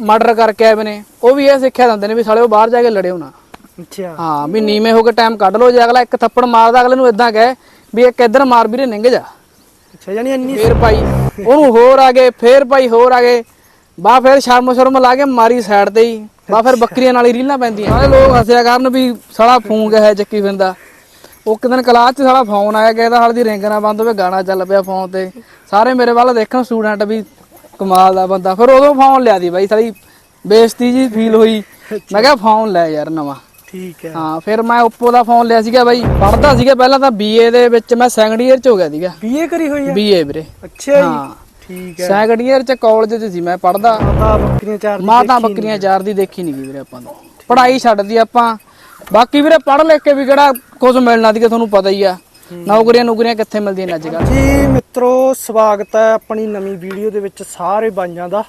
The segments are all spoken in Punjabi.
ਮਰਡਰ ਕਰਕੇ ਆਏ ਨੇ। ਉਹ ਵੀ ਇਹ ਸਿੱਖਿਆ ਦਿੰਦੇ ਨੇ ਵੀ ਸਾਲੇ ਉਹ ਬਾਹਰ ਜਾ ਕੇ ਲੜਿਓ ਨਾ। ਅੱਛਾ। ਹਾਂ ਵੀ ਨੀਵੇਂ ਹੋ ਕੇ ਟਾਈਮ ਕੱਢ ਲਓ ਜੇ ਅਗਲਾ ਇੱਕ ਥੱਪੜ ਮਾਰਦਾ ਅਗਲੇ ਨੂੰ ਇਦਾਂ ਕਹੇ ਵੀ ਇੱਕ ਇੱਧਰ ਮਾਰ ਵੀਰੇ ਨਿੰਗ ਜਾ। ਅੱਛਾ ਯਾਨੀ ਇੰਨੀ ਫੇਰ ਭਾਈ ਉਹਨੂੰ ਹੋਰ ਆ ਗਏ ਫੇਰ ਭਾਈ ਹੋਰ ਆ ਗਏ ਬਾ ਫਿਰ ਸ਼ਰਮ ਸ਼ਰਮ ਲਾ ਕੇ ਮਾਰੀ ਸਾਈਡ ਤੇ ਹੀ। ਬਾ ਫਿਰ ਬੱਕਰੀਆਂ ਨਾਲ ਹੀ ਰੀਲਾਂ ਪੈਂਦੀਆਂ। ਸਾਰੇ ਲੋਕ ਹੱਸਿਆ ਕਰਨ ਵੀ ਸਾਲਾ ਫੋਨ ਹੈ ਚੱਕੀ ਫਿਰਦਾ। ਉਹ ਇੱਕ ਦਿਨ ਕਲਾਸ 'ਚ ਸਾਲਾ ਫੋਨ ਆਇਆ ਕਿ ਇਹਦਾ ਹਾਲ ਦੀ ਰਿੰਗ ਨਾ ਬੰਦ ਹੋਵੇ ਗਾਣਾ ਚੱਲ ਪਿਆ ਫੋਨ ਤੇ। ਸਾਰੇ ਮੇਰੇ ਵੱਲ ਦੇਖਣ ਸਟੂਡੈਂਟ ਵੀ ਕਮਾਲ ਦਾ ਬੰਦਾ। ਫਿਰ ਉਦੋਂ ਫੋਨ ਲਿਆ ਦੀ ਬਾਈ ਸਾਲੀ ਬੇਇੱਜ਼ਤੀ ਜੀ ਫੀਲ ਹੋਈ। ਮੈਂ ਕਿਹਾ ਫੋਨ ਲੈ ਯਾਰ ਨਵਾਂ। ਠੀਕ ਹੈ। ਹਾਂ ਫਿਰ ਮੈਂ Oppo ਦਾ ਫੋਨ ਲਿਆ ਸੀਗਾ ਬਾਈ। ਪੜਦਾ ਸੀਗਾ ਪਹਿਲਾਂ ਤਾਂ BA ਦੇ ਵਿੱਚ ਮੈਂ ਸੈਕੰਡ ਇਅਰ 'ਚ ਹੋ ਗਿਆ ਸੀਗਾ। ਬੀਏ ਕਰੀ ਹੋਈ ਹੈ BA ਵੀਰੇ। ਅੱਛਾ ਜੀ। ਹਾਂ। ਠੀਕ ਹੈ। ਸੈਕੰਡ ਇਅਰ 'ਚ ਕਾਲਜ 'ਚ ਸੀ ਮੈਂ ਪੜਦਾ ਮਾਤਾ ਬੱਕਰੀਆਂ ਚਾਰ ਦੀ ਮਾਤਾ ਬੱਕਰੀਆਂ ਚਾਰ ਦੀ ਦੇਖੀ ਨਹੀਂ ਗਈ ਵੀਰੇ ਆਪਾਂ ਨੂੰ ਪੜ੍ਹਾਈ ਛੱਡਦੀ ਆਪਾਂ। ਬਾਕੀ ਵੀਰੇ ਪੜ੍ਹ ਲਿਖ ਕੇ ਵੀ ਕਿਹੜਾ ਕੁਝ ਮਿਲਣਾ ਸੀਗਾ ਤੁਹਾਨੂੰ ਪਤਾ ਹੀ ਆ। ਨੌਕਰੀਆਂ ਨੌਕਰੀਆਂ ਕਿੱਥੇ ਮਿਲਦੀਆਂ ਨੇ ਅੱਜ ਕੱਲ੍ਹ? ਜੀ ਮਿੱਤਰੋ, ਸਵਾਗਤ ਹੈ ਆਪਣੀ ਨਵੀਂ ਵੀਡੀਓ ਦੇ ਵਿੱਚ ਸਾਰੇ ਬਾਈਆਂ ਦਾ।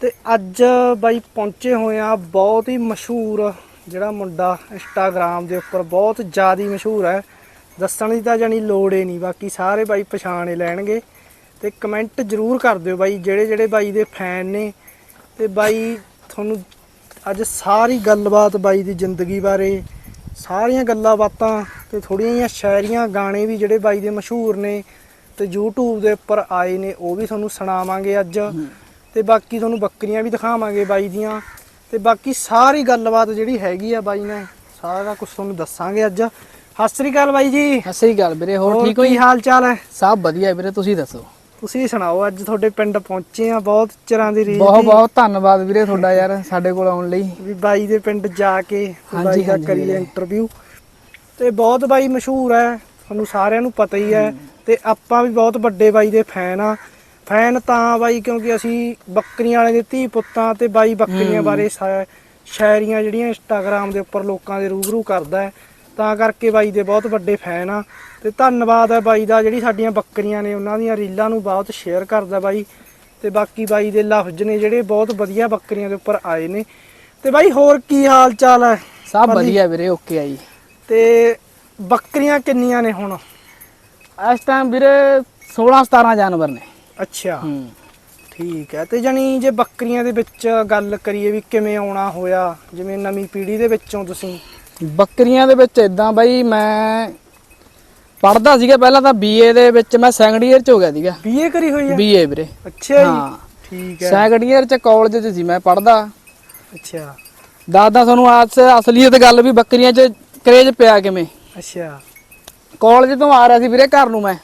ਤੇ ਅੱਜ ਬਾਈ ਪਹੁੰਚੇ ਹੋਏ ਆ ਬਹੁਤ ਹੀ ਮਸ਼ਹੂਰ ਜਿਹੜਾ ਮੁੰਡਾ ਇੰਸਟਾਗ੍ਰam ਦੇ ਉੱਪਰ ਬਹੁਤ ਜ਼ਿਆਦਾ ਮਸ਼ਹੂਰ ਹੈ। ਦੱਸਣ ਦੀ ਤਾਂ ਜਾਨੀ ਲੋੜ ਹੀ ਨਹੀਂ, ਬਾਕੀ ਸਾਰੇ ਬਾਈ ਪਛਾਣ ਲੈਣਗੇ। ਤੇ ਕਮੈਂਟ ਜਰੂਰ ਕਰ ਦਿਓ ਬਾਈ, ਜਿਹੜੇ ਜਿਹੜੇ ਬਾਈ ਦੇ ਫੈਨ ਨੇ। ਤੇ ਬਾਈ, ਤੁਹਾਨੂੰ ਅੱਜ ਸਾਰੀ ਗੱਲਬਾਤ ਬਾਈ ਦੀ ਜ਼ਿੰਦਗੀ ਬਾਰੇ ਸਾਰੀਆਂ ਗੱਲਾਂ ਬਾਤਾਂ ਤੇ ਥੋੜੀਆਂ ਜਿਹੀਆਂ ਸ਼ਾਇਰੀਆਂ ਗਾਣੇ ਵੀ ਜਿਹੜੇ ਬਾਈ ਦੇ ਮਸ਼ਹੂਰ ਨੇ ਤੇ YouTube ਦੇ ਉੱਪਰ ਆਏ ਨੇ ਉਹ ਵੀ ਤੁਹਾਨੂੰ ਸੁਣਾਵਾਂਗੇ ਅੱਜ। ਤੇ ਬਾਕੀ ਤੁਹਾਨੂੰ ਬੱਕਰੀਆਂ ਵੀ ਦਿਖਾਵਾਂਗੇ ਬਾਈ ਦੀਆਂ। ਤੇ ਬਾਕੀ ਸਾਰੀ ਗੱਲਬਾਤ ਜਿਹੜੀ ਹੈਗੀ ਆ ਬਾਈ ਨੇ ਸਾਰਾ ਕੁਝ ਤੁਹਾਨੂੰ ਦੱਸਾਂਗੇ ਅੱਜ। ਸਤਿ ਸ੍ਰੀ ਅਕਾਲ ਬਾਈ ਜੀ। ਸਤਿ ਸ੍ਰੀ ਅਕਾਲ ਵੀਰੇ ਹੋਰ ਠੀਕ ਹੋ ਕੀ ਹਾਲ ਚਾਲ ਹੈ? ਸਭ ਵਧੀਆ ਵੀਰੇ ਤੁਸੀਂ ਦੱਸੋ? ਤੁਸੀਂ ਸੁਣਾਓ ਅੱਜ ਤੁਹਾਡੇ ਪਿੰਡ ਪਹੁੰਚੇ ਆ ਬਹੁਤ ਚਿਰਾਂ ਦੀ ਰੀਤ ਬਹੁਤ ਬਹੁਤ ਧੰਨਵਾਦ ਵੀਰੇ ਤੁਹਾਡਾ ਯਾਰ ਸਾਡੇ ਕੋਲ ਆਉਣ ਲਈ। ਵੀ ਬਾਈ ਦੇ ਪਿੰਡ ਜਾ ਕੇ ਬਾਈ ਦਾ ਕਰੀਏ। ਇੰਟਰਵਿਊ ਤੇ ਬਹੁਤ ਬਾਈ ਮਸ਼ਹੂਰ ਹੈ ਤੁਹਾਨੂੰ ਸਾਰਿਆਂ ਨੂੰ ਪਤਾ ਹੀ ਹੈ। ਤੇ ਆਪਾਂ ਵੀ ਬਹੁਤ ਵੱਡੇ ਬਾਈ ਦੇ ਫੈਨ ਆ ਫੈਨ ਤਾਂ ਬਾਈ ਕਿਉਂਕਿ ਅਸੀਂ ਬੱਕਰੀਆਂ ਵਾਲੇ ਦੇ ਧੀ ਪੁੱਤਾਂ ਤੇ ਬਾਈ ਬੱਕਰੀਆਂ। ਬਾਰੇ ਸ਼ਾਇਰੀਆਂ ਜਿਹੜੀਆਂ ਇੰਸਟਾਗ੍ਰam ਦੇ ਉੱਪਰ ਲੋਕਾਂ ਦੇ ਰੂਬਰੂ ਕਰਦਾ ਹੈ। ਤਾਂ ਕਰਕੇ ਬਾਈ ਦੇ ਬਹੁਤ ਵੱਡੇ ਫੈਨ ਆ ਤੇ ਧੰਨਵਾਦ ਹੈ ਬਾਈ ਦਾ ਜਿਹੜੀ ਸਾਡੀਆਂ ਬੱਕਰੀਆਂ ਨੇ ਉਹਨਾਂ ਦੀਆਂ ਰੀਲਾਂ ਨੂੰ ਬਹੁਤ ਸ਼ੇਅਰ ਕਰਦਾ ਬਾਈ। ਤੇ ਬਾਕੀ ਬਾਈ ਦੇ ਲਫ਼ਜ਼ ਨੇ ਜਿਹੜੇ ਬਹੁਤ ਵਧੀਆ ਬੱਕਰੀਆਂ ਦੇ ਉੱਪਰ ਆਏ ਨੇ। ਤੇ ਬਾਈ ਹੋਰ ਕੀ ਹਾਲ ਚਾਲ ਹੈ ਸਭ? ਵਧੀਆ ਵੀਰੇ ਓਕੇ ਆ ਜੀ। ਤੇ ਬੱਕਰੀਆਂ ਕਿੰਨੀਆਂ ਨੇ ਹੁਣ? ਇਸ ਟਾਈਮ ਵੀਰੇ 16 17 ਜਾਨਵਰ ਨੇ। ਅੱਛਾ। ਹੂੰ। ਠੀਕ ਹੈ ਤੇ ਜਾਨੀ ਜੇ ਬੱਕਰੀਆਂ ਦੇ ਵਿੱਚ ਗੱਲ ਕਰੀਏ ਵੀ ਕਿਵੇਂ ਆਉਣਾ ਹੋਇਆ ਜਿਵੇਂ ਨਵੀਂ ਪੀੜ੍ਹੀ ਦੇ ਵਿੱਚੋਂ ਤੁਸੀਂ। ਬੱਕਰੀਆਂ ਦੇ ਵਿੱਚ ਇਦਾਂ ਬਾਈ ਮੈਂ ਪੜਦਾ ਸੀਗਾ ਪਹਿਲਾਂ ਤਾਂ BA ਦੇ ਵਿੱਚ ਮੈਂ ਸੈਕੰਡ ਇਅਰ 'ਚ ਹੋ ਗਿਆ ਸੀਗਾ। ਬੀਏ ਕਰੀ ਹੋਈ ਹੈ BA ਵੀਰੇ। ਅੱਛਾ ਜੀ। ਠੀਕ ਹੈ। ਸੈਕੰਡ ਇਅਰ 'ਚ ਕਾਲਜ 'ਚ ਸੀ ਮੈਂ ਪੜਦਾ ਅੱਛਾ। ਦਾਦਾ ਤੁਹਾਨੂੰ ਆਸ ਅਸਲੀਅਤ ਗੱਲ ਵੀ ਬੱਕਰੀਆਂ 'ਚ ਕਰੇਜ ਪਿਆ ਕਿਵੇਂ। ਅੱਛਾ। ਕਾਲਜ ਤੋਂ ਆ ਰਿਹਾ ਸੀ ਵੀਰੇ ਘਰ ਨੂੰ ਮੈਂ।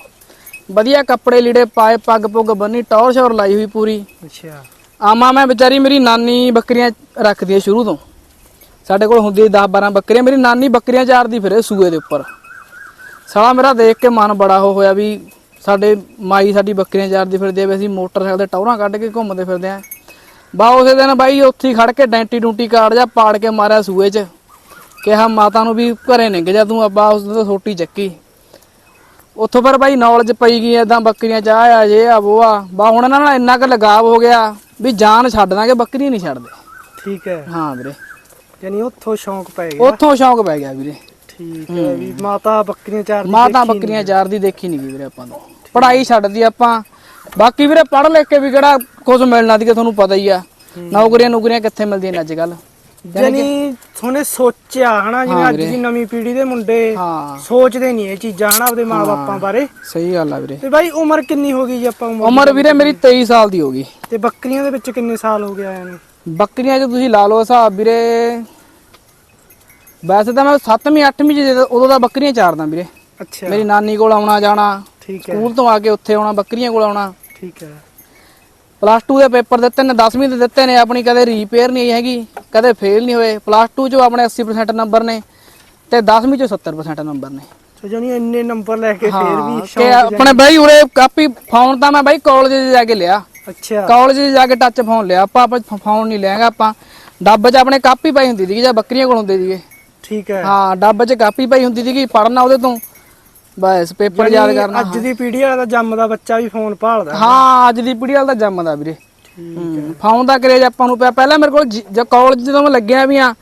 ਵਧੀਆ ਕੱਪੜੇ ਲੀੜੇ ਪਾਏ ਪੱਗ ਪੁੱਗ ਬੰਨੀ ਟੌਰ ਸ਼ੌਰ ਲਾਈ ਹੋਈ ਪੂਰੀ। ਅੱਛਾ। ਆਮਾ ਮੈਂ ਵਿਚਾਰੀ ਮੇਰੀ ਨਾਨੀ ਬੱਕਰੀਆਂ ਰੱਖਦੀ ਹੈ ਸ਼ੁਰੂ ਤੋਂ। ਸਾਡੇ ਕੋਲ ਹੁੰਦੀ 10 12 ਬੱਕਰੀਆਂ ਮੇਰੀ ਨਾਨੀ ਬੱਕਰੀਆਂ ਚਾਰਦੀ ਫਿਰੇ ਸੂਏ ਦੇ ਉੱਪਰ। ਸਾਲਾ ਮੇਰਾ ਦੇਖ ਕੇ ਮਨ ਬੜਾ ਹੋ ਹੋਇਆ ਵੀ ਸਾਡੇ ਮਾਈ ਸਾਡੀ ਬੱਕਰੀਆਂ ਚਾਰਦੀ ਫਿਰਦੀ ਆ ਵੀ ਅਸੀਂ ਮੋਟਰਸਾਈਕਲ ਤੇ ਟੌਰਾਂ ਕੱਢ ਕੇ ਘੁੰਮਦੇ ਫਿਰਦੇ ਆ। ਬਾ ਉਸੇ ਦਿਨ ਬਾਈ ਉੱਥੇ ਖੜ ਕੇ ਡੈਂਟੀ ਡੂੰਟੀ ਕਾਰਡ ਜਾ ਪਾੜ ਕੇ ਮਾਰਿਆ ਸੂਏ 'ਚ। ਕਿਹਾ ਮਾਤਾ ਨੂੰ ਵੀ ਘਰੇ ਨਿੰਗ ਜਾ ਤੂੰ ਅੱਬਾ ਉਸ ਤਾਂ ਸੋਟੀ ਚੱਕੀ। ਉੱਥੋਂ ਫਿਰ ਬਾਈ ਨੌਲੇਜ ਪਈ ਗਈ ਏਦਾਂ ਬੱਕਰੀਆਂ ਚਾਹ ਆ ਜੇ ਆ ਉਹ ਆ। ਬਾ ਹੁਣ ਇਹਨਾਂ ਨਾਲ ਇੰਨਾ ਕੁ ਲਗਾਵ ਹੋ ਗਿਆ ਵੀ ਜਾਨ ਛੱਡ ਦਾਂਗੇ ਬੱਕਰੀ ਨਹੀਂ ਛੱਡਦੇ। ਠੀਕ ਹੈ। ਹਾਂ ਵੀਰੇ। ਯਾਨੀ ਉੱਥੋਂ ਸ਼ੌਂਕ ਪੈ ਗਿਆ। ਉੱਥੋਂ ਸ਼ੌਂਕ ਪੈ ਗਿਆ ਵੀਰੇ। ਠੀਕ ਹੈ ਵੀ ਮਾਤਾ ਬੱਕਰੀਆਂ ਚਾਰ ਮਾਤਾ ਬੱਕਰੀਆਂ ਚਾਰ ਦੀ ਦੇਖੀ ਨਹੀਂ ਗਈ ਵੀਰੇ ਆਪਾਂ ਨੂੰ। ਪੜ੍ਹਾਈ ਛੱਡਦੀ ਆਪਾਂ। ਬਾਕੀ ਵੀਰੇ ਪੜ੍ਹ ਲਿਖ ਕੇ ਵੀ ਕਿਹੜਾ ਕੁਝ ਮਿਲਣਾ ਸੀਗਾ ਤੁਹਾਨੂੰ ਪਤਾ ਹੀ ਆ। ਨੌਕਰੀਆਂ ਨੌਕਰੀਆਂ ਕਿੱਥੇ ਮਿਲਦੀਆਂ ਨੇ ਅੱਜ ਕੱਲ ਜਾਨੀ ਤੁਹਾਨੇ ਸੋਚਿਆ ਹਨਾ ਜਿਵੇਂ ਅੱਜ। ਦੀ ਨਵੀਂ ਪੀੜ੍ਹੀ ਦੇ ਮੁੰਡੇ ਸੋਚਦੇ ਨਹੀਂ ਇਹ ਚੀਜ਼ਾਂ ਹਨਾ ਆਪਦੇ ਮਾਪੇ ਬਾਰੇ। ਸਹੀ ਗੱਲ ਆ ਵੀਰੇ। ਤੇ ਬਾਈ ਉਮਰ ਕਿੰਨੀ ਹੋ ਗਈ ਜੀ ਆਪਾਂ ਉਮਰ ਉਮਰ ਵੀਰੇ ਮੇਰੀ 23 ਸਾਲ ਦੀ ਹੋ ਗਈ। ਤੇ ਬੱਕਰੀਆਂ ਦੇ ਵਿੱਚ ਕਿੰਨੇ ਸਾਲ ਹੋ ਗਏ ਆਇਆ ਨੂੰ? ਬੱਕਰੀਆਂ 'ਚ ਤੁਸੀਂ ਲਾ ਲਓ ਹਿਸਾਬ ਵੀਰੇ ਵੈਸੇ ਤਾਂ ਮੈਂ 7ਵੀਂ 8ਵੀਂ 'ਚ ਜਦੋਂ- ਉਦੋਂ ਦਾ ਬੱਕਰੀਆਂ ਚਾਰਦਾ ਵੀਰੇ। ਅੱਛਾ। ਮੇਰੀ ਨਾਨੀ ਕੋਲ ਆਉਣਾ ਜਾਣਾ ਠੀਕ ਹੈ। ਸਕੂਲ ਤੋਂ ਆ ਕੇ ਉੱਥੇ ਆਉਣਾ ਬੱਕਰੀਆਂ ਕੋਲ ਆਉਣਾ। ਠੀਕ ਹੈ। ਪਲੱਸ 2 ਦੇ ਪੇਪਰ ਦਿੱਤੇ ਨੇ 10ਵੀਂ ਦੇ ਦਿੱਤੇ ਨੇ ਆਪਣੀ ਕਦੇ ਰੀਪੇਅਰ ਨਹੀਂ ਹੈਗੀ ਕਦੇ ਫੇਲ ਨਹੀਂ ਹੋਏ। ਪਲੱਸ 2 ਚੋਂ ਆਪਣੇ 80% ਨੰਬਰ ਨੇ ਤੇ 10ਵੀਂ ਚੋਂ 70% ਨੰਬਰ ਨੇ। ਸੋ ਜਾਨੀ ਇੰਨੇ ਨੰਬਰ ਲੈ ਕੇ ਫੇਰ ਹਾਂ ਵੀ ਕਿ ਸ਼ੌਂਕ ਆਪਣੇ ਬਾਈ ਉਰੇ ਕਾਪੀ ਫੋਨ ਤਾਂ ਮੈਂ ਬਾਈ ਕਾਲਜ ਜਾ ਕੇ ਲਿਆ। ਅੱਛਾ। ਕਾਲਜ ਜਾ ਕੇ ਟੱਚ ਫੋਨ ਲਿਆ। ਆਪਾਂ ਆਪਾਂ ਫੋਨ ਨਹੀਂ ਲਿਆਂਗਾ ਆਪਾਂ ਡੱਬ 'ਚ ਆਪਣੇ ਕਾਪੀ ਪਾਈ ਹੁੰਦੀ ਸੀਗੀ ਜਾਂ ਬੱਕਰੀਆਂ ਕੋਲ ਹੁੰਦੇ ਸੀਗੇ। ਠੀਕ ਹੈ। ਹਾਂ ਡੱਬ 'ਚ ਕਾਪੀ ਪਾਈ ਹੁੰਦੀ ਸੀਗੀ ਪੜਨਾ ਉਹਦੇ ਤੋਂ। ਬਸ ਪੇਪਰ ਯਾਦ ਕਰਨਾ। ਅੱਜ ਦੀ ਪੀੜ੍ਹੀ ਵਾਲਾ ਤਾਂ ਜੰਮਦਾ ਬੱਚਾ ਵੀ ਫੋਨ ਭਾਲਦਾ ਹਾਂ। ਅੱਜ ਦੀ ਪੀੜ੍ਹੀ ਵਾਲਾ ਤਾਂ ਜੰਮਦਾ ਵੀਰੇ। ਹੂੰ, ਫੋਨ ਦਾ ਕਰੇਜ ਆਪਾਂ ਨੂੰ ਪਿਆ। ਪਹਿਲਾਂ ਮੇਰੇ ਕੋਲ ਜੀ- ਕਾਲਜ ਜਦੋਂ ਮੈਂ ਲੱਗਿਆ ਵੀ ਆ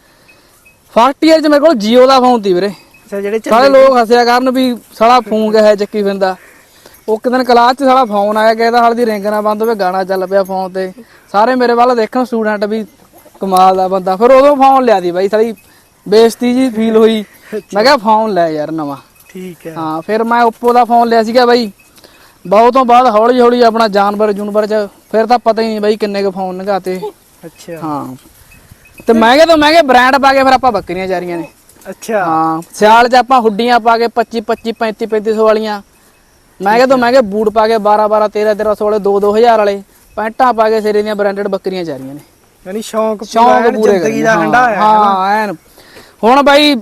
ਫਸਟ ਇਅਰ 'ਚ ਮੇਰੇ ਕੋਲ ਜੀਓ ਦਾ ਫੋਨ ਸੀ ਵੀਰੇ। ਜਿਹੜੇ ਸਾਰੇ ਲੋਕ ਹੱਸਿਆ ਕਰਨ ਵੀ ਸਾਲਾ ਫੋਨ ਹੈ ਚੱਕੀ ਫਿਰਦਾ। ਉਹ ਇੱਕ ਦਿਨ ਕਲਾਸ 'ਚ ਸਾਲਾ ਫੋਨ ਆਇਆ ਕਿ ਇਹਦਾ ਹਾਲ ਦੀ ਰਿੰਗ ਨਾ ਬੰਦ ਹੋਵੇ ਗਾਣਾ ਚੱਲ ਪਿਆ ਫੋਨ ਤੇ। ਸਾਰੇ ਮੇਰੇ ਵੱਲ ਦੇਖਣ ਸਟੂਡੈਂਟ ਵੀ ਕਮਾਲ ਦਾ ਬੰਦਾ। ਫਿਰ ਉਦੋਂ ਫੋਨ ਲਿਆ ਦੀ ਬਾਈ ਸਾਲੀ ਬੇਇੱਜ਼ਤੀ ਜੀ ਫੀਲ ਹੋਈ। ਮੈਂ ਕਿਹਾ ਫੋਨ ਲੈ ਯਾਰ ਨਵਾਂ। ਠੀਕ ਹੈ। ਹਾਂ ਫਿਰ ਮੈਂ Oppo ਦਾ ਫੋਨ ਲਿਆ ਸੀਗਾ ਬਾਈ। ਬਹੁਤ ਤੋਂ ਬਾਅਦ ਹੌਲੀ ਹੌਲੀ ਆਪਣਾ ਜਾਨਵਰ ਜੂਨਵਰ ਚ ਫਿਰ ਤਾਂ ਪਤਾ ਹੀ ਨਹੀਂ ਬਾਈ ਕਿੰਨੇ ਕੁ ਫੋਨ ਨਗਾਤੇ ਅੱਛਾ। ਹਾਂ। ਤੇ ਮਹਿੰਗੇ ਤੋਂ ਮਹਿੰਗੇ ਬ੍ਰਾਂਡ ਪਾ ਕੇ ਫਿਰ ਆਪਾਂ ਬੱਕਰੀਆਂ ਚਾਰੀਆਂ ਨੇ। ਅੱਛਾ। ਹਾਂ ਸਿਆਲ 'ਚ ਆਪਾਂ ਹੁੱਡੀਆਂ ਪਾ ਕੇ 25 25 35 3500 ਵਾਲੀਆਂ। ਮਹਿੰਗੇ ਤੋਂ ਮਹਿੰਗੇ ਬੂਟ ਪਾ ਕੇ 12 12 13 1300 ਵਾਲੇ 2 2000 ਵਾਲੇ ਪੈਂਟਾਂ ਪਾ ਕੇ ਸਿਰੇ ਦੀਆਂ ਬ੍ਰਾਂਡਡ ਬੱਕਰੀਆਂ ਚਾਰੀਆਂ ਨੇ। ਯਾਨੀ ਸ਼ੌਂਕ ਪੂਰਾ ਜ਼ਿੰਦਗੀ। ਦਾ ਹੰਡਾ ਹੈ ਹਾਂ ਐਨ ਹੁਣ ਬਾਈ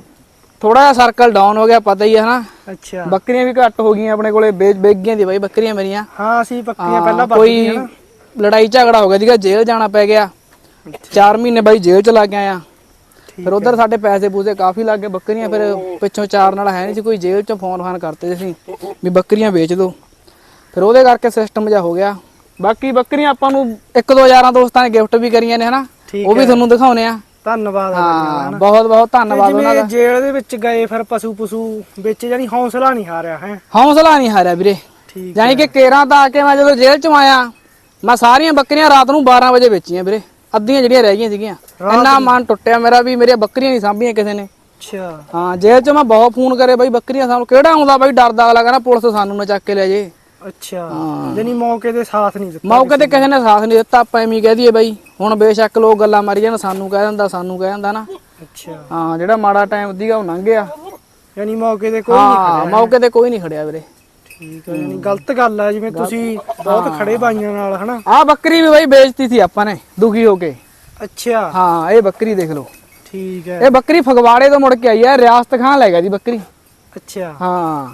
ਥੋੜਾ ਜਿਹਾ ਸਰਕਲ ਡਾਊਨ ਹੋ ਗਿਆ ਪਤਾ ਹੀ ਹੈ ਹਨਾ। ਅੱਛਾ। ਬੱਕਰੀਆਂ ਵੀ ਘੱਟ ਹੋ ਗਈਆਂ ਆਪਣੇ ਕੋਲੇ ਵੇਚ ਵੇਗੀਆਂ ਦੀ ਬਾਈ ਬੱਕਰੀਆਂ ਮੇਰੀਆਂ। ਹਾਂ ਅਸੀਂ ਪੱਕੀਆਂ ਹਾਂ, ਪਹਿਲਾਂ ਕੋਈ ਬੱਕਰੀਆਂ ਨਾ। ਲੜਾਈ ਝਗੜਾ ਹੋ ਗਿਆ ਸੀਗਾ ਜੇਲ੍ਹ ਜਾਣਾ ਪੈ ਗਿਆ। 4 ਮਹੀਨੇ ਬਾਈ ਜੇਲ੍ਹ ਚ ਲੱਗ ਗਿਆ ਆ ਫਿਰ ਉਧਰ ਸਾਡੇ ਪੈਸੇ ਪੂਸੇ ਕਾਫੀ ਲੱਗ ਗਏ ਬੱਕਰੀਆਂ ਫਿਰ ਪਿੱਛੋਂ ਚਾਰ ਨਾਲ ਹੈ ਨਹੀਂ ਸੀ ਕੋਈ ਜੇਲ੍ਹ ਚੋਂ ਫੋਨ ਫਾਨ ਕਰਤੇ ਸੀ ਵੀ ਬੱਕਰੀਆਂ ਵੇਚ ਦਿਓ ਫਿਰ ਉਹਦੇ ਕਰਕੇ ਸਿਸਟਮ ਜਿਹਾ ਹੋ ਗਿਆ। ਬਾਕੀ ਬੱਕਰੀਆਂ ਆਪਾਂ ਨੂੰ ਇੱਕ ਦੋ ਯਾਰਾਂ ਦੋਸਤਾਂ ਨੇ ਗਿਫਟ ਵੀ ਕਰੀਆਂ ਨੇ ਹਨਾ। ਉਹ ਵੀ ਤੁਹਾਨੂੰ ਦਿਖਾਉਨੇ ਆ। ਧੰਨਵਾਦ ਹਾਂ ਬਹੁਤ ਬਹੁਤ ਧੰਨਵਾਦ ਉਹਨਾਂ ਦਾ। ਜੇਲ੍ਹ ਦੇ ਵਿੱਚ ਗਏ ਫਿਰ ਪਸ਼ੂ ਪਸ਼ੂ ਵਿੱਚ ਜਾਨੀ ਹੌਸਲਾ ਨਹੀਂ ਹਾਰਿਆ ਹੈ? ਹੌਸਲਾ ਨਹੀਂ ਹਾਰਿਆ ਵੀਰੇ। ਠੀਕ ਯਾਨੀ ਕਿ ਕੇਰਾਂ ਤਾਂ ਆ ਕੇ ਮੈਂ ਜਦੋਂ ਜੇਲ੍ਹ ਚੋਂ ਆਇਆ ਮੈਂ ਸਾਰੀਆਂ ਬੱਕਰੀਆਂ ਰਾਤ ਨੂੰ 12 ਵਜੇ ਵੇਚੀਆਂ ਵੀਰੇ। ਅੱਧੀਆਂ ਜਿਹੜੀਆਂ ਰਹਿ ਗਈਆਂ ਸੀਗੀਆਂ। ਇੰਨਾ ਮਨ ਟੁੱਟਿਆ ਮੇਰਾ ਵੀ ਮੇਰੀਆਂ ਬੱਕਰੀਆਂ ਨਹੀਂ ਸਾਂਭੀਆਂ ਕਿਸੇ ਨੇ। ਅੱਛਾ। ਹਾਂ ਜੇਲ੍ਹ ਚੋਂ ਮੈਂ ਬਹੁਤ ਫੋਨ ਕਰੇ ਬਾਈ ਬੱਕਰੀਆਂ ਸਾਨੂੰ ਕਿਹੜਾ ਆਉਂਦਾ ਬਾਈ? ਡਰਦਾ ਅਗਲਾ ਕਹਿੰਦਾ ਪੁਲਿਸ ਸਾਨੂੰ ਨਾ ਚੱਕ ਕੇ ਲੈ ਜੇ। ਅੱਛਾ। ਹਾਂ। ਜਾਨੀ ਮੌਕੇ ਤੇ ਸਾਥ ਨਹੀਂ ਦਿੱਤਾ ਮੌਕੇ ਤੇ ਕਿਸੇ ਨੇ। ਸਾਥ ਨਹੀਂ ਦਿੱਤਾ ਆਪਾਂ ਐਵੇਂ ਹੀ ਕਹਿ ਦਈਏ ਬਾਈ ਹੁਣ ਬੇਸ਼ੱਕ ਲੋਕ ਗੱਲਾਂ ਮਾਰੀ ਜਾਣ ਸਾਨੂੰ ਕਹਿ ਦਿੰਦਾ ਸਾਨੂੰ ਕਹਿ ਦਿੰਦਾ ਨਾ। ਅੱਛਾ। ਹਾਂ ਜਿਹੜਾ ਮਾੜਾ ਟਾਈਮ ਦੀਗਾ ਉਹ ਲੰਘ ਗਿਆ। ਯਾਨੀ ਮੌਕੇ ਤੇ ਕੋਈ ਨਹੀਂ ਹਾਂ ਮੌਕੇ ਤੇ ਕੋਈ ਨਹੀਂ ਖੜਿਆ ਵੀਰੇ। ਠੀਕ ਹੈ ਯਾਨੀ ਗਲਤ ਗੱਲ ਹੈ ਜਿਵੇਂ ਤੁਸੀਂ ਬਹੁਤ ਖੜੇ ਬਾਈਆਂ ਨਾਲ ਹਨਾ? ਆਹ ਬੱਕਰੀ ਵੀ ਬਾਈ ਵੇਚਤੀ ਸੀ ਆਪਾਂ ਨੇ ਦੁਖੀ ਹੋ ਕੇ। ਅੱਛਾ। ਹਾਂ ਇਹ ਬੱਕਰੀ ਦੇਖ ਲਓ। ਠੀਕ ਹੈ ਇਹ ਬੱਕਰੀ ਫਗਵਾੜੇ ਤੋਂ ਮੁੜ ਕੇ ਆਈ ਹੈ ਰਿਆਸਤ ਖਾਨ ਲੈ ਗਿਆ ਦੀ ਬੱਕਰੀ। ਅੱਛਾ। ਹਾਂ।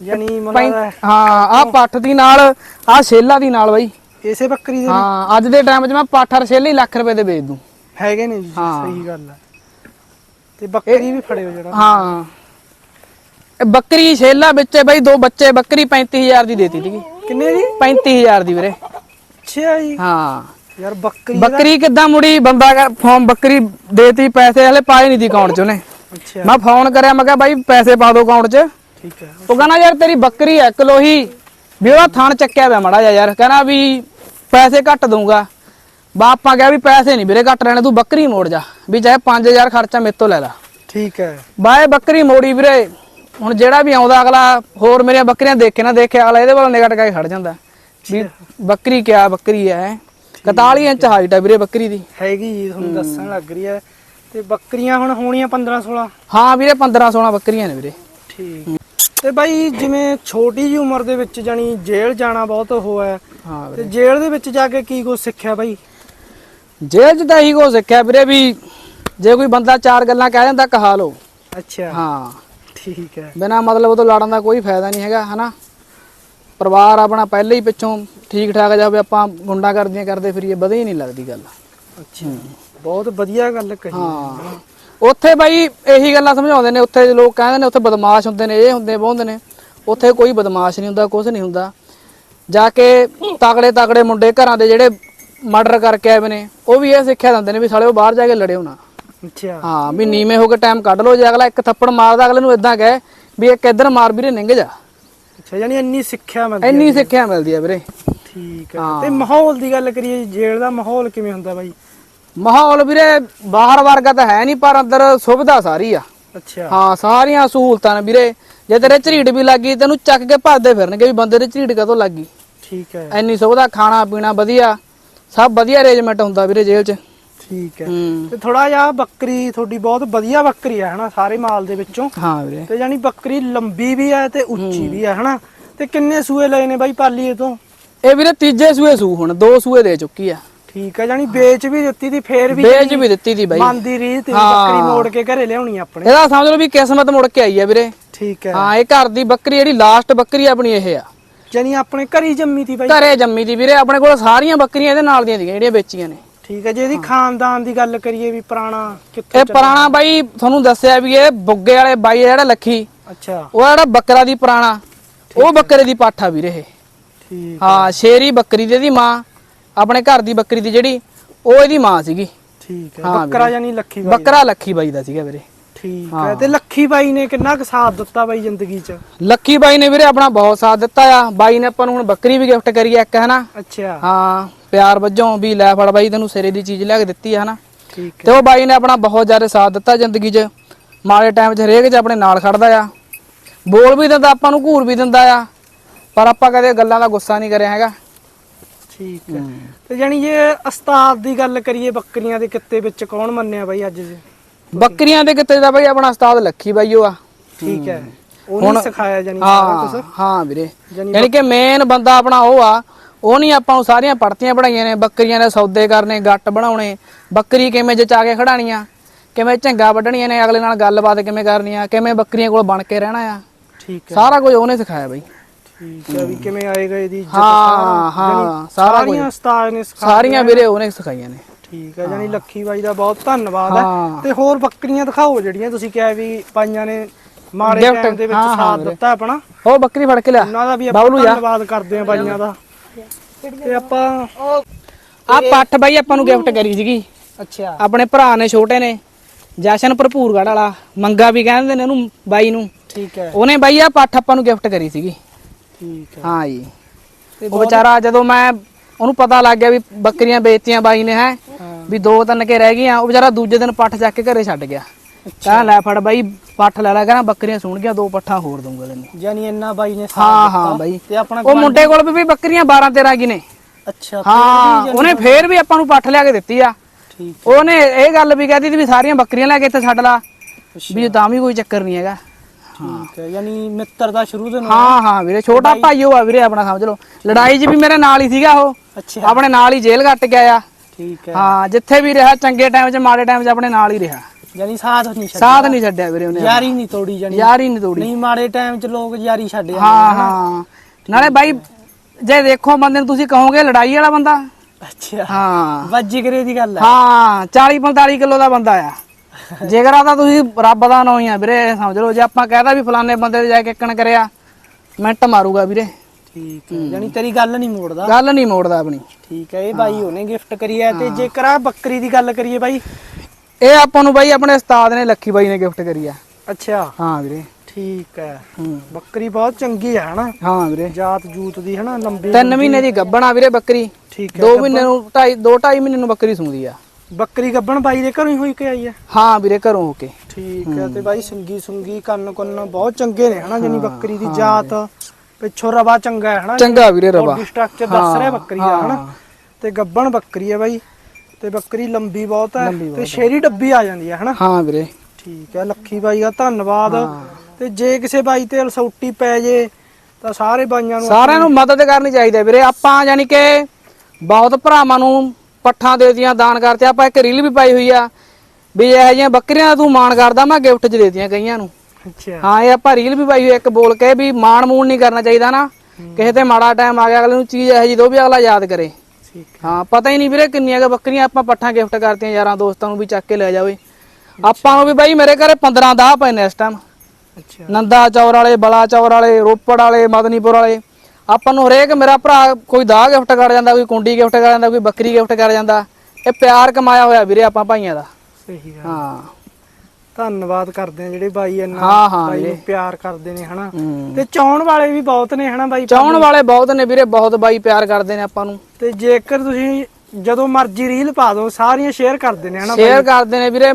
ਯਾਨੀ ਪੈਂ- ਮਤਲਬ ਹਾਂ ਆਹ ਪੱਠ ਦੀ ਨਾਲ ਆਹ ਛੇਲਾ ਦੀ ਨਾਲ ਬਾਈ। ਇਸੇ ਬੱਕਰੀ ਦੇ ਹਾਂ ਅੱਜ ਦੇ ਟਾਈਮ 'ਚ ਮੈਂ ਪੱਠ ਛੇਲੇ ਹੀ ਲੱਖ ਰੁਪਏ ਦੇ ਵੇਚ ਦੂੰ। ਹੈਗੇ ਨੇ ਜੀ ਹਾਂ। ਸਹੀ ਗੱਲ ਹੈ ਤੇ ਬੱਕਰੀ ਵੀ ਫੜਿਓ ਜਿਹੜਾ। ਹਾਂ। ਇਹ ਬੱਕਰੀ ਛੇਲਾ ਵਿੱਚ ਬਈ ਦੋ ਬੱਚੇ ਬੱਕਰੀ 35000 ਦੀ ਦੇਤੀ ਸੀਗੀ। ਕਿੰਨੇ ਦੀ? 35000 ਦੀ ਵੀਰੇ। ਅੱਛਾ ਜੀ। ਹਾਂ। ਯਾਰ ਬੱਕਰੀ ਦਾ ਬੱਕਰੀ ਕਿੱਦਾਂ ਮੁੜੀ? ਬੰਦਾ ਕਹ ਫੋਨ ਬੱਕਰੀ ਦੇਤੀ ਪੈਸੇ ਹਲੇ ਪਾਏ ਨਹੀਂ ਦੀ ਅਕਾਊਂਟ 'ਚ ਉਹਨੇ। ਅੱਛਾ। ਮੈਂ ਫੋਨ ਕਰਿਆ ਮੈਂ ਕਿਹਾ ਬਾਈ ਪੈਸੇ ਪਾ ਦਿਓ ਅਕਾਊਂਟ 'ਚ। ਠੀਕ ਹੈ। ਉਹ ਕਹਿੰਦਾ ਯਾਰ ਤੇਰੀ ਬੱਕਰੀ ਹੀ ਵੀ ਉਹਦਾ ਥਣ ਚੱਕਿਆ ਪਿਆ ਮੜਾ ਜਾ ਯਾਰ। ਕਹਿੰਦਾ ਵੀ ਪੈਸੇ ਘੱਟ ਦਊਂਗਾ। ਬਾਪਾ ਗਿਆ ਵੀ ਪੈਸੇ ਨਹੀਂ ਵੀਰੇ ਘੱਟ ਰਹਿਣੇ ਤੂੰ ਬੱਕਰੀ ਮੋੜ ਜਾ। ਵੀ ਚਾਹੇ 5000 ਖਰਚਾ ਮੇਰੇ ਤੋਂ ਲੈ ਲੈ। ਠੀਕ ਹੈ। ਬਾਏ ਬੱਕਰੀ ਮੋੜੀ ਵੀਰੇ। ਹੁਣ ਜਿਹੜਾ ਵੀ ਆਉਂਦਾ ਅਗਲਾ ਹੋਰ ਮੇਰੀਆਂ ਬੱਕਰੀਆਂ ਦੇਖੇ ਨਾ ਦੇਖੇ ਅਗਲਾ ਇਹਦੇ ਵੱਲ ਨਿਗਟ ਕੇ ਖੜ ਜਾਂਦਾ। ਵੀ ਬੱਕਰੀ ਕਿਆ ਬੱਕਰੀ ਐ 41 ਇੰਚ ਹਾਈਟ ਹੈ ਵੀਰੇ ਬੱਕਰੀ ਦੀ। ਹੈਗੀ ਜੀ ਤੁਹਾਨੂੰ ਦੱਸਣ ਲੱਗ ਰਹੀ ਹੈ। ਤੇ ਬੱਕਰੀਆਂ ਹੁਣ ਹੋਣੀਆਂ 15 16 ਹਾਂ ਵੀਰੇ 15 16 ਬੱਕਰੀਆਂ ਨੇ ਵੀਰੇ। ਠੀਕ। ਤੇ ਬਾਈ ਜਿਵੇਂ ਛੋਟੀ ਜੀ ਉਮਰ ਦੇ ਵਿੱਚ ਜਾਨੀ ਜੇਲ੍ਹ ਜਾਣਾ ਬਹੁਤ ਹੋਇਆ ਹਾਂ ਤੇ ਜੇਲ੍ਹ ਦੇ ਵਿੱਚ ਜਾ ਕੇ ਕੀ ਕੁਝ ਸਿੱਖਿਆ ਬਾਈ? ਜੇਲ੍ਹ ਚ ਤਾਂ ਇਹੀ ਕੋ ਸਿੱਖਿਆ ਵੀਰੇ ਵੀ ਜੇ ਕੋਈ ਬੰਦਾ ਚਾਰ ਗੱਲਾਂ ਕਹਿ ਦਿੰਦਾ ਕਹਾ ਲਓ। ਅੱਛਾ। ਹਾਂ। ਠੀਕ ਹੈ। ਬਿਨਾ ਮਤਲਬ ਤੋਂ ਲੜਨ ਦਾ ਕੋਈ ਫਾਇਦਾ ਨਹੀਂ ਹੈਗਾ ਹਨਾ? ਪਰਿਵਾਰ ਆਪਣਾ ਪਹਿਲੇ ਹੀ ਪਿੱਛੋਂ ਠੀਕ ਠਾਕ ਜਾਵੇ ਆਪਾਂ ਗੁੰਡਾ ਕਰਦੀਆਂ ਕਰਦੇ ਫਿਰੀਏ ਵਧੀਆ ਹੀ ਨਹੀਂ ਲੱਗਦੀ ਗੱਲ। ਅੱਛਾ। ਬਹੁਤ ਵਧੀਆ ਗੱਲ ਕਹੀ। ਹਾਂ। ਉੱਥੇ ਬਾਈ ਇਹੀ ਗੱਲਾਂ ਸਮਝਾਉਂਦੇ ਨੇ ਉੱਥੇ ਲੋਕ ਕਹਿੰਦੇ ਨੇ ਉੱਥੇ ਬਦਮਾਸ਼ ਹੁੰਦੇ ਨੇ ਇਹ ਹੁੰਦੇ ਉਹ ਹੁੰਦੇ ਨੇ। ਉੱਥੇ ਕੋਈ ਬਦਮਾਸ਼ ਨਹੀਂ ਹੁੰਦਾ ਕੁਝ ਨਹੀਂ ਹੁੰਦਾ। ਜਾ ਕੇ ਤਗੜੇ ਤਗੜੇ ਮੁੰਡੇ ਘਰਾਂ ਦੇ ਜਿਹੜੇ ਮਰਡਰ ਕਰਕੇ ਆਏ ਨੇ ਉਹ ਵੀ ਇਹ ਸਿੱਖਿਆ ਦਿੰਦੇ ਨੇ ਵੀ ਸਾਲੇ ਉਹ ਬਾਹਰ ਜਾ ਕੇ ਲੜਿਓ ਨਾ। ਅੱਛਾ। ਹਾਂ ਵੀ ਨੀਵੇਂ ਹੋ ਕੇ ਟਾਈਮ ਕੱਢ ਲਓ ਜੇ ਅਗਲਾ ਇੱਕ ਥੱਪੜ ਮਾਰਦਾ ਅਗਲੇ ਨੂੰ ਇਦਾਂ ਕਹੇ ਵੀ ਇੱਕ ਇੱਧਰ ਮਾਰ ਵੀਰੇ ਨਿੰਗ ਜਾ। ਅੱਛਾ ਯਾਨੀ ਇੰਨੀ ਸਿੱਖਿਆ ਮਿਲਦੀ ਇੰਨੀ ਸਿੱਖਿਆ ਮਿਲਦੀ ਹੈ ਵੀਰੇ। ਠੀਕ ਹੈ। ਹਾਂ। ਤੇ ਮਾਹੌਲ ਦੀ ਗੱਲ ਕਰੀਏ ਜੇਲ੍ਹ ਦਾ ਮਾਹੌਲ ਕਿਵੇਂ ਹੁੰਦਾ ਬਾਈ? ਮਾਹੌਲ ਵੀਰੇ ਬਾਹਰ ਵਰਗਾ ਤਾਂ ਹੈ ਨਹੀਂ ਪਰ ਅੰਦਰ ਸੁਵਿਧਾ ਸਾਰੀ ਆ। ਅੱਛਾ। ਹਾਂ ਸਾਰੀਆਂ ਸਹੂਲਤਾਂ ਨੇ ਵੀਰੇ। ਜੇ ਤੇਰੇ ਝਰੀਟ ਵੀ ਲੱਗੀ ਤੈਨੂੰ ਚੱਕ ਕੇ ਭੱਜਦੇ ਫਿਰਨਗੇ ਵੀ ਬੰਦੇ ਦੇ ਝਰੀਟ ਕਦੋਂ ਲੱਗੀ। ਠੀਕ ਹੈ। ਐਨੀ ਸੁਵਿਧਾ ਖਾਣਾ ਪੀਣਾ ਵਧੀਆ ਸਭ ਵਧੀਆ ਅਰੇਂਜਮੈਂਟ ਹੁੰਦਾ ਵੀਰੇ ਜੇਲ੍ਹ 'ਚ। ਠੀਕ ਹੈ। ਹੂੰ। ਤੇ ਥੋੜਾ ਜਿਹਾ ਬੱਕਰੀ ਤੁਹਾਡੀ ਬਹੁਤ ਵਧੀਆ ਬੱਕਰੀ ਹੈ ਹਨਾ ਸਾਰੇ ਮਾਲ ਦੇ ਵਿੱਚੋਂ। ਹਾਂ ਵੀਰੇ। ਤੇ ਜਾਨੀ ਬੱਕਰੀ ਲੰਬੀ ਵੀ ਹੈ ਤੇ ਉੱਚੀ ਵੀ ਹੈ ਹਨਾ। ਤੇ ਕਿੰਨੇ ਸੂਏ ਲਏ ਨੇ ਬਾਈ ਪਾਲੀਏ ਤੋਂ? ਇਹ ਵੀਰੇ ਤੀਜੇ ਸੂਏ ਸੂ ਹੁਣ ਦੋ ਸੂਏ ਦੇ ਚੁੱਕੀ ਆ। ਠੀਕ ਹੈ ਜਾਨੀ ਵੇਚ ਵੀ ਦਿੱਤੀ ਦੀ ਫੇਰ ਵੀ ਵੇਚ ਵੀ ਦਿੱਤੀ ਦੀ ਬਾਈ। ਮਨ ਦੀ ਰੀਤ ਤੇ। ਬੱਕਰੀ ਮੋੜ ਕੇ ਘਰੇ ਲਿਆਉਣੀ ਆਪਣੇ। ਇਹਦਾ ਸਮਝ ਲਓ ਵੀ ਕਿਸਮਤ ਮੁੜ ਕੇ ਆਈ ਆ ਵੀਰੇ। ਠੀਕ ਹੈ ਹਾਂ ਇਹ ਘਰ ਦੀ ਬੱਕਰੀ ਜਿਹੜੀ ਲਾਸਟ ਬੱਕਰੀ ਆਪਣੀ ਇਹ ਆ। ਜਾਨੀ ਆਪਣੇ ਘਰੀ ਜੰਮੀ ਤੀ ਬਾਈ। ਘਰੇ ਜੰਮੀ ਦੀ ਵੀਰੇ ਆਪਣੇ ਕੋਲ ਸਾਰੀਆਂ ਬੱਕਰੀਆਂ ਇਹਦੇ ਨਾਲ ਦੀਆਂ ਸੀਗੀਆਂ ਜਿਹੜੀਆਂ ਵੇਚੀਆਂ ਨੇ। ਠੀਕ ਹੈ ਜੇ ਇਹਦੀ ਖਾਨਦਾਨ ਦੀ ਗੱਲ ਕਰੀਏ ਵੀ ਪੁਰਾਣਾ ਕਿੱਥੋਂ ਇਹ ਪੁਰਾਣਾ ਬਾਈ ਤੁਹਾਨੂੰ ਦੱਸਿਆ ਵੀ ਇਹ ਬੁੱਗੇ ਵਾਲੇ ਬਾਈ ਆ ਜਿਹੜਾ ਲੱਖੀ। ਅੱਛਾ। ਉਹ ਜਿਹੜਾ ਬੱਕਰਾ ਦੀ ਪੁਰਾਣਾ। ਉਹ ਬੱਕਰੇ ਦੀ ਪਾਠਾ ਵੀਰੇ ਇਹ। ਠੀਕ ਹਾਂ ਸ਼ੇਰੀ ਬੱਕਰੀ ਦੀ ਇਹਦੀ ਮਾਂ। ਆਪਣੇ ਘਰ ਦੀ ਬੱਕਰੀ ਦੀ ਜਿਹੜੀ ਉਹ ਇਹਦੀ ਮਾਂ ਸੀਗੀ। ਠੀਕ ਹੈ ਹਾਂ ਬੱਕਰਾ ਵੀਰੇ। ਜਾਨੀ ਲੱਖੀ ਬਾਈ ਬੱਕਰਾ ਲੱਖੀ ਬਾਈ ਦਾ ਸੀਗਾ ਵੀਰੇ। ਠੀਕ ਹੈ। ਤੇ ਲੱਖੀ ਬਾਈ ਨੇ ਕਿੰਨਾ ਕੁ ਸਾਥ ਦਿੱਤਾ ਬਾਈ ਜ਼ਿੰਦਗੀ 'ਚ? ਲੱਕੀ ਬਾਈ ਨੇ ਵੀਰੇ ਆਪਣਾ ਬਹੁਤ ਸਾਥ ਦਿੱਤਾ ਆ। ਬਾਈ ਨੇ ਆਪਾਂ ਨੂੰ ਹੁਣ ਬੱਕਰੀ ਵੀ ਗਿਫਟ ਕਰੀ ਆ ਇੱਕ ਹਨਾ? ਅੱਛਾ। ਹਾਂ ਪਿਆਰ ਵਜੋਂ ਵੀ ਲੈ ਫੜ ਬਾਈ ਤੈਨੂੰ ਸਿਰੇ ਦੀ ਚੀਜ਼ ਲਿਆ ਕੇ ਦਿੱਤੀ ਆ ਹਨਾ? ਠੀਕ ਤੇ ਉਹ ਬਾਈ ਨੇ ਆਪਣਾ ਬਹੁਤ ਜ਼ਿਆਦਾ ਸਾਥ ਦਿੱਤਾ ਜ਼ਿੰਦਗੀ 'ਚ। ਮਾੜੇ ਟਾਈਮ 'ਚ ਹਰੇਕ 'ਚ ਆਪਣੇ ਨਾਲ ਖੜਦਾ ਆ। ਬੋਲ ਵੀ ਦਿੰਦਾ ਆਪਾਂ ਨੂੰ ਘੂਰ ਵੀ ਦਿੰਦਾ ਆ। ਪਰ ਆਪਾਂ ਕਦੇ ਗੱਲਾਂ ਦਾ ਗੁੱਸਾ ਨਹੀਂ ਕਰਿਆ ਹੈਗਾ। ਠੀਕ ਹੈ। ਤੇ ਜਾਨੀ ਜੇ ਉਸਤਾਦ ਦੀ ਗੱਲ ਕਰੀਏ ਬੱਕਰੀਆਂ ਦੇ ਕਿੱਤੇ ਵਿੱਚ ਕੌਣ ਮੰਨਿਆ ਬਾਈ ਅੱਜ? ਜੀ ਬੱਕਰੀਆਂ ਦੇ ਕਿਤੇ ਦਾ ਬਾਈ ਆਪਣਾ ਉਸਤਾਦ ਲੱਖੀ ਬਾਈ ਉਹ ਆ। ਠੀਕ ਹੈ। ਉਹਨੇ ਸਿਖਾਇਆ ਜਾਨੀ ਸਾਰਾ ਹਾਂ ਕੁਝ ਹਾਂ ਵੀਰੇ। ਯਾਨੀ ਕਿ ਮੇਨ ਬੰਦਾ ਆਪਣਾ ਉਹ ਆ। ਉਹ ਨਹੀਂ ਆਪਾਂ ਨੂੰ ਸਾਰੀਆਂ ਪੜਤੀਆਂ ਪੜਾਈਆਂ ਨੇ। ਬੱਕਰੀਆਂ ਦੇ ਸੌਦੇ ਕਰਨੇ ਗੱਟ ਬਣਾਉਣੇ। ਬੱਕਰੀ ਕਿਵੇਂ ਜਚਾ ਕੇ ਖੜਾਣੀਆਂ ਕਿਵੇਂ ਝੰਗਾ ਵੱਢਣੀਆਂ ਨੇ? ਅਗਲੇ ਨਾਲ ਗੱਲਬਾਤ ਕਿਵੇਂ ਕਰਨੀਆਂ ਕਿਵੇਂ ਬੱਕਰੀਆਂ ਕੋਲ ਬਣ ਕੇ ਰਹਿਣਾ ਆ? ਠੀਕ ਹੈ। ਸਾਰਾ ਕੁਝ ਉਹਨੇ ਸਿਖਾਇਆ ਬਾਈ। ਠੀਕ ਹੈ ਵੀ ਕਿਵੇਂ ਆਏਗਾ ਇਹਦੀ ਇੱਜ਼ਤ ਹਾਂ, ਸਾਰਾ, ਹਾਂ, ਜਾਨੀ ਸਾਰਾ ਕੁਝ। ਸਾਰੀਆਂ ਉਸਤਾਦ ਨੇ ਸਿਖਾ ਸਾਰੀਆਂ ਵੀਰੇ ਉਹਨੇ ਸਿਖਾਈਆਂ ਨੇ। ਠੀਕ ਹੈ ਜਾਨੀ ਲੱਖੀ ਬਾਈ ਦਾ ਬਹੁਤ ਧੰਨਵਾਦ ਹਾਂ। ਤੇ ਹੋਰ ਬੱਕਰੀਆਂ ਦਿਖਾਓ ਜਿਹੜੀਆਂ ਤੁਸੀਂ ਕਿਹਾ ਵੀ ਪਾਈਆਂ ਨੇ ਟਾਈਮ ਦੇ ਵਿੱਚ ਸਾਥ। ਦਿੱਤਾ ਆਪਣਾ। ਉਹ ਬੱਕਰੀ ਫੜ ਕੇ ਲਿਆ। ਉਹਨਾਂ ਦਾ ਵੀ ਆਪਾਂ ਧੰਨਵਾਦ ਕਰਦੇ ਹਾਂ ਬਾਈਆਂ ਦਾ। ਤੇ ਆਪਾਂ ਆ ਪੱਠ ਬਾਈ ਆਪਾਂ ਨੂੰ ਗਿਫਟ ਕਰੀ ਸੀਗੀ। ਅੱਛਾ। ਆਪਣੇ ਭਰਾ ਨੇ ਛੋਟੇ ਨੇ। ਜਸ਼ਨ ਭਰਪੂਰਗੜ ਵਾਲਾ। ਮੰਗਾ ਵੀ ਕਹਿੰਦੇ ਨੇ ਉਹਨੂੰ ਬਾਈ ਨੂੰ। ਠੀਕ ਹੈ। ਉਹਨੇ ਬਾਈ ਆ ਪੱਠ ਆਪਾਂ ਨੂੰ ਗਿਫਟ ਕਰੀ ਸੀਗੀ। ਠੀਕ ਹੈ ਹਾਂ ਜੀ। ਤੇ ਉਹ ਵਿਚਾਰਾ ਜਦੋਂ ਮੈਂ ਉਹਨੂੰ ਪਤਾ ਲੱਗ ਗਿਆ ਵੀ ਬੱਕਰੀਆਂ ਵੇਚਤੀਆਂ ਬਾਈ ਨੇ ਹੈ ਹਾਂ। ਵੀ ਦੋ ਤਿੰਨ ਕੇ ਰਹਿ ਗਈਆਂ ਉਹ ਵਿਚਾਰਾ ਦੂਜੇ ਦਿਨ ਪੱਠ ਚੱਕ ਕੇ ਘਰੇ ਛੱਡ ਗਿਆ। ਕਹਿੰਦਾ ਲੈ ਫੜ ਬਾਈ ਪੱਠ ਲੈ ਲੈ ਕਹਿੰਦਾ ਬੱਕਰੀਆਂ ਸੁਣ ਗਿਆ ਦੋ ਪੱਠਾਂ ਹੋਰ ਦਊਂਗਾ ਤੈਨੂੰ। ਜਾਨੀ ਇੰਨਾ ਬਾਈ ਨੇ ਸਾਥ ਹਾਂ ਦਿੱਤਾ ਹਾਂ ਬਾਈ। ਤੇ ਆਪਣਾ ਉਹ ਮੁੰਡੇ ਕੋਲ ਵੀ ਵੀ ਬੱਕਰੀਆਂ 12 13 ਕੀ ਨੇ। ਅੱਛਾ ਹਾਂ ਉਹਨੇ ਫੇਰ ਵੀ ਆਪਾਂ ਨੂੰ ਪੱਠ ਲਿਆ ਕੇ ਦਿੱਤੀ ਆ। ਠੀਕ ਉਹਨੇ ਇਹ ਗੱਲ ਵੀ ਕਹਿਤੀ ਸੀ ਵੀ ਸਾਰੀਆਂ ਬੱਕਰੀਆਂ ਲੈ ਕੇ ਇੱਥੇ ਛੱਡ ਲਾ। ਵੀ ਤਾਂ ਵੀ ਕੋਈ ਚੱਕਰ ਨਹੀਂ ਹੈਗਾ। ਠੀਕ ਹੈ ਯਾਨੀ ਮਿੱਤਰ ਦਾ ਸ਼ੁਰੂ ਤੋਂ ਹਾਂ ਹਾਂ ਵੀਰੇ ਛੋਟਾ ਭਾਈ ਉਹ ਆ ਵੀਰੇ ਆਪਣਾ ਸਮਝ ਲਓ। ਲੜਾਈ 'ਚ ਵੀ ਮੇਰੇ ਨਾਲ ਹੀ ਸੀਗਾ ਉਹ। ਅੱਛਾ। ਆਪਣੇ ਨਾਲ ਹੀ ਜੇਲ੍ਹ ਕੱਟ ਕੇ ਆਇਆ। ਠੀਕ ਹੈ। ਹਾਂ ਜਿੱਥੇ ਵੀ ਰਿਹਾ ਚੰਗੇ ਟਾਈਮ 'ਚ ਮਾੜੇ ਟਾਈਮ 'ਚ ਆਪਣੇ ਨਾਲ ਹੀ ਰਿਹਾ। ਯਾਨੀ ਸਾਥ ਨਹੀਂ ਛੱਡ ਸਾਥ ਨਹੀਂ ਛੱਡਿਆ ਵੀਰੇ ਉਹਨੇ ਯਾਰੀ ਨਹੀਂ ਤੋੜੀ ਜਾਨੀ ਯਾਰ ਹੀ ਨਹੀਂ ਤੋੜੀ। ਨਹੀਂ ਮਾੜੇ ਟਾਈਮ 'ਚ ਲੋਕ ਯਾਰੀ ਛੱਡ ਜਾਂਦੇ ਹਾਂ ਹਾਂ। ਨਾਲੇ ਬਾਈ ਜੇ ਦੇਖੋ ਬੰਦੇ ਨੂੰ ਤੁਸੀਂ ਕਹੋਗੇ ਲੜਾਈ ਵਾਲਾ ਬੰਦਾ। ਅੱਛਾ। ਹਾਂ। ਵੱਜ ਜਿਗਰੇ ਦੀ ਗੱਲ ਹੈ। ਹਾਂ 40 45 ਕਿਲੋ ਦਾ ਬੰਦਾ ਆ। ਜੇਕਰ ਤਾਂ ਤੁਸੀਂ ਰੱਬ ਦਾ ਨਾਂ ਹੀ ਆ ਵੀਰੇ ਸਮਝ ਲਓ। ਜੇ ਆਪਾਂ ਕਹਦਾ ਵੀ ਫਲਾਣੇ ਬੰਦੇ ਦੇ ਜਾ ਕੇ ਇੱਕਣ ਕਰਿਆ ਮਿੰਟ ਮਾਰੂਗਾ ਵੀਰੇ। ਠੀਕ ਹੈ ਯਾਨੀ ਤੇਰੀ ਗੱਲ ਨਹੀਂ ਮੋੜਦਾ। ਗੱਲ ਨਹੀਂ ਮੋੜਦਾ ਆਪਣੀ। ਠੀਕ ਹੈ ਇਹ ਬਾਈ ਉਹਨੇ ਗਿਫਟ ਕਰੀ ਹੈ ਤੇ ਜੇਕਰ ਆ ਬੱਕਰੀ ਦੀ ਗੱਲ ਕਰੀਏ ਬਾਈ। ਇਹ ਆਪਾਂ ਨੂੰ ਬਾਈ ਆਪਣੇ ਉਸਤਾਦ ਨੇ ਲੱਖੀ ਬਾਈ ਨੇ ਗਿਫਟ ਕਰੀ ਆ। ਅੱਛਾ। ਹਾਂ ਵੀਰੇ। ਠੀਕ ਹੈ। ਹੂੰ। ਬੱਕਰੀ ਬਹੁਤ ਚੰਗੀ ਹੈ ਹਨਾ? ਹਾਂ ਵੀਰੇ। ਜਾਤ ਜੂਤ ਦੀ ਹਨਾ? ਲੰਬੀ ਤਿੰਨ ਮਹੀਨੇ ਦੀ ਗੱਬਣ ਆ ਵੀਰੇ ਬੱਕਰੀ। ਠੀਕ ਹੈ 2 ਮਹੀਨੇ ਨੂੰ 2.5 2 2.5 ਮਹੀਨੇ ਨੂੰ ਬੱਕਰੀ ਸੂੰਦੀ ਆ। ਬੱਕਰੀ ਗੱਬਣ ਬਾਈ ਦੇ ਘਰੋਂ ਹੀ ਹੋਈ ਕੇ ਆਈ ਹੈ ਹਾਂ ਵੀਰੇ ਘਰੋਂ ਹੋ ਕੇ। ਠੀਕ ਹੈ। ਤੇ ਬਾਈ ਸੰਗੀ ਸੁੰਗੀ ਕੰਨ ਕੁੰਨ ਬਹੁਤ ਚੰਗੇ ਨੇ ਹਨਾ ਜਾਨੀ ਬੱਕਰੀ ਦੀ ਜਾਤ। ਪਿੱਛੋਂ ਰਵਾ ਚੰਗਾ ਹੈ ਹਨਾ ਚੰਗਾ ਵੀਰੇ ਰਵਾ। ਬੋਡੀ ਸਟਰਕਚਰ ਦੱਸ ਰਿਹਾ ਬੱਕਰੀ ਦਾ ਹਨਾ। ਤੇ ਗੱਬਣ ਬੱਕਰੀ ਹੈ ਬਾਈ ਤੇ ਬੱਕਰੀ ਲੰਬੀ ਬਹੁਤ ਹੈ ਤੇ ਸ਼ੇਰੀ ਡੱਬੀ ਆ ਜਾਂਦੀ ਹੈ ਹਨਾ। ਹਾਂ ਵੀਰੇ। ਠੀਕ ਹੈ ਲੱਖੀ ਬਾਈ ਦਾ ਧੰਨਵਾਦ। ਤੇ ਜੇ ਕਿਸੇ ਬਾਈ ਤੇ ਅਲਸੌਟੀ ਪੈ ਜੇ ਤਾਂ ਸਾਰੇ ਬਾਈਆਂ ਨੂੰ ਸਾਰਿਆਂ ਨੂੰ ਮਦਦ ਕਰਨੀ ਚਾਹੀਦੀ ਹੈ ਵੀਰੇ। ਆਪਾਂ ਯਾਨੀ ਕਿ ਬਹੁਤ ਭਰਾਵਾਂ ਨੂੰ ਪੱਠਾਂ ਦੇ ਦਿੱਤੀਆਂ ਦਾਨ ਕਰਤੇ ਆਪਾਂ ਇੱਕ ਰੀਲ ਵੀ ਪਾਈ ਹੋਈ ਆ ਵੀ ਇਹੋ ਜਿਹੀਆਂ ਬੱਕਰੀਆਂ ਦਾ ਤੂੰ ਮਾਣ ਕਰਦਾ ਮੈਂ ਗਿਫਟ 'ਚ ਦੇ ਦਿੱਤੀਆਂ ਕਈਆਂ ਨੂੰ। ਅੱਛਾ। ਹਾਂ ਇਹ ਆਪਾਂ ਰੀਲ ਵੀ ਪਾਈ ਹੋਈ ਆ ਇੱਕ ਬੋਲ ਕੇ ਵੀ ਮਾਣ ਮੂਣ ਨਹੀਂ ਕਰਨਾ ਚਾਹੀਦਾ ਨਾ। ਕਿਸੇ ਤੇ ਮਾੜਾ ਟਾਈਮ ਆ ਗਿਆ ਅਗਲੇ ਨੂੰ ਚੀਜ਼ ਇਹੋ ਜਿਹੀ ਦੋ ਵੀ ਅਗਲਾ ਯਾਦ ਕਰੇ। ਠੀਕ ਹਾਂ। ਪਤਾ ਹੀ ਨਹੀਂ ਵੀਰੇ ਕਿੰਨੀਆਂ ਕੁ ਬੱਕਰੀਆਂ ਆਪਾਂ ਪੱਠਾਂ ਗਿਫਟ ਕਰਤੀਆਂ ਯਾਰਾਂ ਦੋਸਤਾਂ ਨੂੰ ਵੀ ਚੱਕ ਕੇ ਲੈ ਜਾਵੇ। ਆਪਾਂ ਨੂੰ ਵੀ ਬਾਈ ਮੇਰੇ ਘਰੇ 15 ਦਾਹ ਪਏ ਨੇ ਇਸ ਟਾਈਮ ਅੱਛਾ। ਨੰਦਾ ਚੌਰ ਵਾਲੇ ਬਲਾ ਚੌਰ ਵਾਲੇ ਰੋਪੜ ਵਾਲੇ ਮਦਨੀਪੁਰ ਵਾਲੇ। ਆਪਾਂ ਨੂੰ ਹਰੇਕ ਮੇਰਾ ਭਰਾ ਕੋਈ ਦਾਹ ਗਿਫਟ ਕਰ ਜਾਂਦਾ ਕੋਈ ਕੁੰਡੀ ਗਿਫਟ ਕਰ ਜਾਂਦਾ ਕੋਈ ਬੱਕਰੀ ਗਿਫਟ ਕਰ ਜਾਂਦਾ ਇਹ ਪਿਆਰ ਕਮਾਇਆ ਹੋਇਆ ਵੀਰੇ ਆਪਾਂ ਭਾਈਆਂ ਦਾ। ਸਹੀ ਗੱਲ। ਹਾਂ। ਧੰਨਵਾਦ ਕਰਦੇ ਆ ਜਿਹੜੇ ਬਾਈ ਇੰਨਾ ਹਾਂ, ਹਾਂ ਬਾਈ ਨੂੰ ਵੀਰੇ। ਪਿਆਰ ਕਰਦੇ ਨੇ ਹਨਾ। ਤੇ ਚਾਉਣ ਵਾਲੇ ਵੀ ਬਹੁਤ ਨੇ ਹਨਾ ਬਾਈ? ਚਾਹਣ ਵਾਲੇ ਬਹੁਤ ਨੇ ਵੀਰੇ ਬਹੁਤ ਬਾਈ ਪਿਆਰ ਕਰਦੇ ਨੇ ਆਪਾਂ ਨੂੰ। ਤੇ ਜੇਕਰ ਤੁਸੀਂ ਜਦੋਂ ਮਰਜ਼ੀ ਰੀਲ ਪਾ ਦਿਓ ਸਾਰੀਆਂ ਸ਼ੇਅਰ ਕਰਦੇ ਨੇ ਹਨਾ ਸ਼ੇਅਰ ਕਰਦੇ ਨੇ ਵੀਰੇ।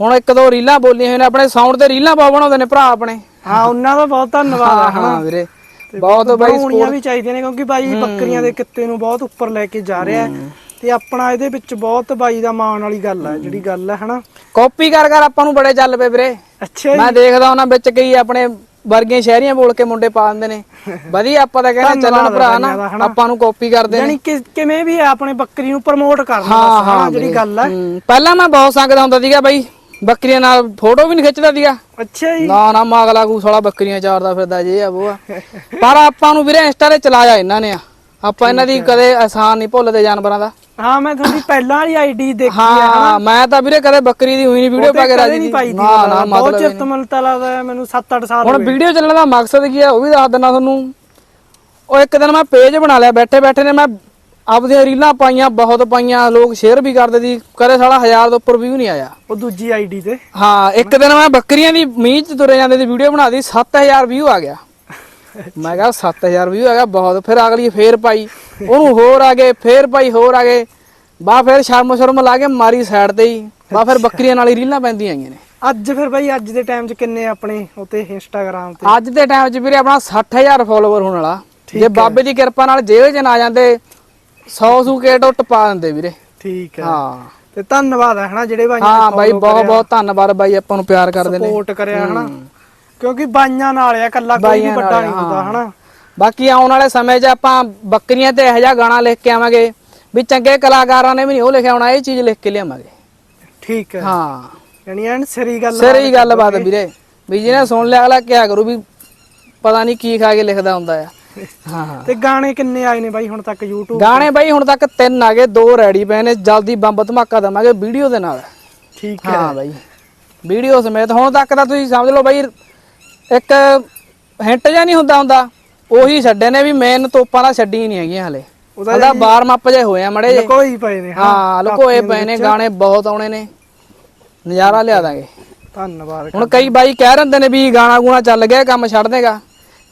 ਹੁਣ ਇੱਕ ਦੋ ਰੀਲਾਂ ਬੋਲੀਆਂ ਹੋਈਆਂ ਨੇ ਆਪਣੇ ਸਾਊਂਡ ਤੇ ਰੀਲਾਂ ਬਹੁਤ ਬਣਾਉਂਦੇ ਨੇ ਭਰਾ ਆਪਣੇ। ਹਾਂ ਉਹਨਾਂ ਦਾ ਬਹੁਤ ਧੰਨਵਾਦ ਆ ਹਾਂ ਹਨਾ? ਵੀਰੇ। ਬਹੁਤ ਬਾਈ ਬਣਾਉਣੀਆਂ ਵੀ ਚਾਹੀਦੀਆਂ ਨੇ ਕਿਉਂਕਿ ਬਾਈ ਬੱਕਰੀਆਂ ਦੇ ਕਿੱਤੇ ਨੂੰ ਬਹੁਤ ਉੱਪਰ ਲੈ ਕੇ ਜਾ ਰਿਹਾ ਹੈ ਤੇ ਆਪਣਾ ਇਹਦੇ ਵਿੱਚ ਬਹੁਤ ਬਾਈ ਦਾ ਮਾਣ ਵਾਲੀ ਗੱਲ ਹੈ ਜਿਹੜੀ ਗੱਲ ਹੈ ਹਨਾ? ਕਾਪੀ ਕਰ ਕਰ ਆਪਾਂ ਨੂੰ ਬੜੇ ਚੱਲ ਪਏ ਵੀਰੇ। ਅੱਛਾ ਮੈਂ ਦੇਖਦਾ ਉਹਨਾਂ ਵਿੱਚ ਕਈ ਆਪਣੇ ਵਰਗੀਆਂ ਸ਼ਹਿਰੀਆਂ ਬੋਲ ਕੇ ਮੁੰਡੇ ਪਾ ਦਿੰਦੇ ਨੇ। ਵਧੀਆ ਆਪਾਂ ਤਾਂ ਕਹਿੰਦੇ ਚੱਲਣ ਭਰਾ ਨਾ। ਆਪਾਂ ਨੂੰ ਕਾਪੀ ਕਰਦੇ ਨੇ ਯਾਨੀ ਕਿ ਕਿਵੇਂ ਵੀ ਆਪਣੇ ਬੱਕਰੀ ਨੂੰ ਪ੍ਰਮੋਟ ਕਰਨਾ ਹਾਂ ਬਸ, ਜਿਹੜੀ। ਗੱਲ ਹੂੰ, ਪਹਿਲਾਂ ਮੈਂ ਬਹੁਤ ਸੰਗਦਾ ਹੁੰਦਾ ਸੀਗਾ ਬਾਈ। ਬੱਕਰੀਆਂ ਨਾਲ ਫੋਟੋ ਵੀ ਨਹੀਂ ਖਿੱਚਦਾ ਸੀਗਾ। ਅੱਛਾ ਜੀ। ਨਾ ਨਾ ਮਾਗਲਾ ਕੂ ਸਾਲਾ ਬੱਕਰੀਆਂ ਚਾਰਦਾ ਫਿਰਦਾ ਜੇ ਆ ਉਹ ਆ ਪਰ ਆਪਾਂ ਨੂੰ ਵੀਰੇ ਇੰਸਟਾ ਤੇ ਚਲਾਇਆ ਇਹਨਾਂ ਨੇ ਆ। ਆਪਾਂ ਇਹਨਾਂ ਦੀ ਕਦੇ ਆਸਾਨ ਨਹੀਂ ਭੁੱਲਦੇ ਜਾਨਵਰਾਂ ਦਾ। ਹਾਂ ਮੈਂ ਤੁਹਾਡੀ ਪਹਿਲਾਂ ਵਾਲੀ ਆਈਡੀ ਦੇਖੀ ਹੈ ਹਾਂ ਮੈਂ ਤਾਂ ਵੀਰੇ ਕਦੇ ਬੱਕਰੀ ਦੀ ਹੋਈ ਨਹੀਂ ਵੀਡੀਓ ਪਾ ਕੇ ਰਾਜੀ ਨਹੀਂ ਪਾਈ ਦੀ ਨਾ ਨਾ ਬਹੁਤ ਮਤਲਬ ਚਿਰ ਤੋਂ ਮੈਨੂੰ ਤਾਂ ਲੱਗਦਾ ਮੈਨੂੰ 7-8 ਸਾਲ ਹੁਣ ਹੋ ਗਏ। ਵੀਡੀਓ ਚੱਲਣ ਦਾ ਮਕਸਦ ਕੀ ਹੈ ਉਹ ਵੀ ਦੱਸ ਦਿੰਦਾ ਤੁਹਾਨੂੰ। ਉਹ ਇੱਕ ਦਿਨ ਮੈਂ ਪੇਜ ਬਣਾ ਲਿਆ ਬੈਠੇ ਬੈਠੇ ਨੇ ਮੈਂ ਆਪਦੀਆਂ ਰੀਲਾਂ ਪਾਈਆਂ ਬਹੁਤ ਪਾਈਆਂ ਲੋਕ ਸ਼ੇਅਰ ਵੀ ਕਰਦੇ ਸੀ। ਕਦੇ ਸਾਲਾ ਹਜ਼ਾਰ ਤੋਂ ਉੱਪਰ ਵੀ ਨਹੀਂ ਆਇਆ। ਉਹ ਦੂਜੀ ਆਈਡੀ ਤੇ। ਹਾਂ ਇੱਕ ਦਿਨ ਮੈਂ ਬੱਕਰੀਆਂ ਦੀ ਮੀਂਹ ਚ ਤੁਰੇ ਜਾਂਦੇ ਦੀ ਵੀਡੀਓ ਬਣਾਦੀ 7000 ਵਿਊ ਆ ਗਿਆ। ਮੈਂ ਕਿਹਾ 7000 ਵਿਊ ਆ ਗਿਆ ਬਹੁਤ। ਫਿਰ ਅਗਲੀ ਫੇਰ ਪਾਈ। ਉਹਨੂੰ ਹੋਰ ਆ ਗਏ ਫੇਰ ਪਾਈ ਹੋਰ ਆ ਗਏ। ਬਾ ਫਿਰ ਸ਼ਰਮ ਸ਼ਰਮ ਲਾ ਕੇ ਮਾਰੀ ਸਾਈਡ ਤੇ ਹੀ। ਬਾ ਫਿਰ ਬੱਕਰੀਆਂ ਨਾਲ ਹੀ ਰੀਲਾਂ ਪੈਂਦੀਆਂ ਆਈਆਂ ਨੇ। ਅੱਜ ਫਿਰ ਬਾਈ ਅੱਜ ਦੇ ਟਾਈਮ 'ਚ ਕਿੰਨੇ ਆਪਣੇ ਉਤੇ ਇੰਸਟਾਗ੍ਰਾਮ ਤੇ? ਅੱਜ ਦੇ ਟਾਈਮ 'ਚ ਵੀਰੇ ਆਪਣਾ 60000 ਫਾਲੋਵਰ ਹੋਣ ਵਾਲਾ। ਜੇ ਬਾਬੇ ਦੀ ਕਿਰਪਾ ਨਾਲ ਜੇਲ੍ਹ 'ਚ ਨਾ ਜਾਂਦੇ 100 ਸੂ ਕੇ ਪਾ ਦਿੰਦੇ ਵੀਰੇ। ਠੀਕ ਹੈ। ਹਾਂ। ਤੇ ਧੰਨਵਾਦ ਹੈ ਹਨਾ ਜਿਹੜੇ ਬਾਈ ਹਾਂ ਬਾਈ ਬਹੁਤ ਬਹੁਤ ਧੰਨਵਾਦ ਬਾਈ ਆਪਾਂ ਨੂੰ ਪਿਆਰ ਕਰਦੇ ਨੇ। ਸਪੋਰਟ ਕਰਿਆ ਹਨਾ। ਕਿਉਂਕਿ ਬਾਈਆਂ ਨਾਲ ਆ ਇਕੱਲਾ ਕੋਈ ਵੀ ਬਾਈਆਂ ਵੱਡਾ ਨਹੀਂ ਹੁੰਦਾ। ਹਨਾ। ਬਾਕੀ ਆਉਣ ਵਾਲੇ ਸਮੇਂ 'ਚ ਆਪਾਂ ਬੱਕਰੀਆਂ ਤੇ ਇਹੋ ਜਿਹਾ ਗਾਣਾ ਲਿਖ ਕੇ ਆਵਾਂਗੇ। ਵੀ ਚੰਗੇ ਕਲਾਕਾਰਾਂ ਨੇ ਵੀ ਨਹੀਂ ਉਹ ਲਿਖਿਆ ਹੋਣਾ ਇਹ ਚੀਜ਼ ਲਿਖ ਕੇ ਲਿਆਵਾਂਗੇ। ਠੀਕ ਹੈ। ਹਾਂ। ਯਾਨੀ ਐਨ ਸਰੀ ਗੱਲ ਸਿਰੇ ਗੱਲ ਬਾਤ ਵੀਰੇ। ਵੀ ਜਿਹਨੇ ਸੁਣ ਲਿਆ ਅਗਲਾ ਕਿਆ ਕਰੂ ਵੀ ਪਤਾ ਨਹੀਂ ਕੀ ਖਾ ਕੇ ਲਿਖਦਾ ਹੁੰਦਾ ਆ। ਹਾਂ। ਤੇ ਗਾਣੇ ਕਿੰਨੇ ਆਏ ਨੇ ਬਾਈ ਹੁਣ ਤੱਕ YouTube ਗਾਣੇ ਬਾਈ ਹੁਣ ਤੱਕ ਤਿੰਨ ਆ ਗਏ ਦੋ ਰੈਡੀ ਪਏ ਨੇ ਜਲਦੀ ਬੰਬ ਧਮਾਕਾ ਦਵਾਂਗੇ ਵੀਡੀਓ ਦੇ ਨਾਲ। ਠੀਕ ਹੈ ਹਾਂ। ਬਾਈ ਵੀਡੀਓ ਸਮੇਤ ਹੁਣ ਤੱਕ ਤਾਂ ਤੁਸੀਂ ਸਮਝ ਲਓ ਬਾਈ ਇੱਕ ਹਿੰਟ ਜਾਂ ਨਹੀਂ ਹੁੰਦਾ ਹੁੰਦਾ ਉਹੀ ਛੱਡੇ ਨੇ ਵੀ ਮੇਨ ਤੋਪਾਂ ਦਾ ਛੱਡੀ ਨਹੀਂ ਹੈਗੀਆਂ ਹਲੇ। ਉਹਦਾ ਵਾਰਮ ਅਪ ਜੇ ਹੋਏ ਆ ਮੜੇ ਜੇ ਕੋਈ ਪਏ ਨੇ ਹਾਂ ਲੁਕੋਏ ਪਏ ਨੇ ਗਾਣੇ ਬਹੁਤ ਆਉਣੇ ਨੇ। ਨਜ਼ਾਰਾ ਲਿਆ ਦਾਂਗੇ। ਧੰਨਵਾਦ ਹੁਣ ਕਈ ਬਾਈ ਕਹਿ ਰਹਿੰਦੇ ਨੇ ਵੀ ਗਾਣਾ ਗੂਣਾ ਚੱਲ ਗਿਆ ਕੰਮ ਛੱਡ ਦੇਗਾ।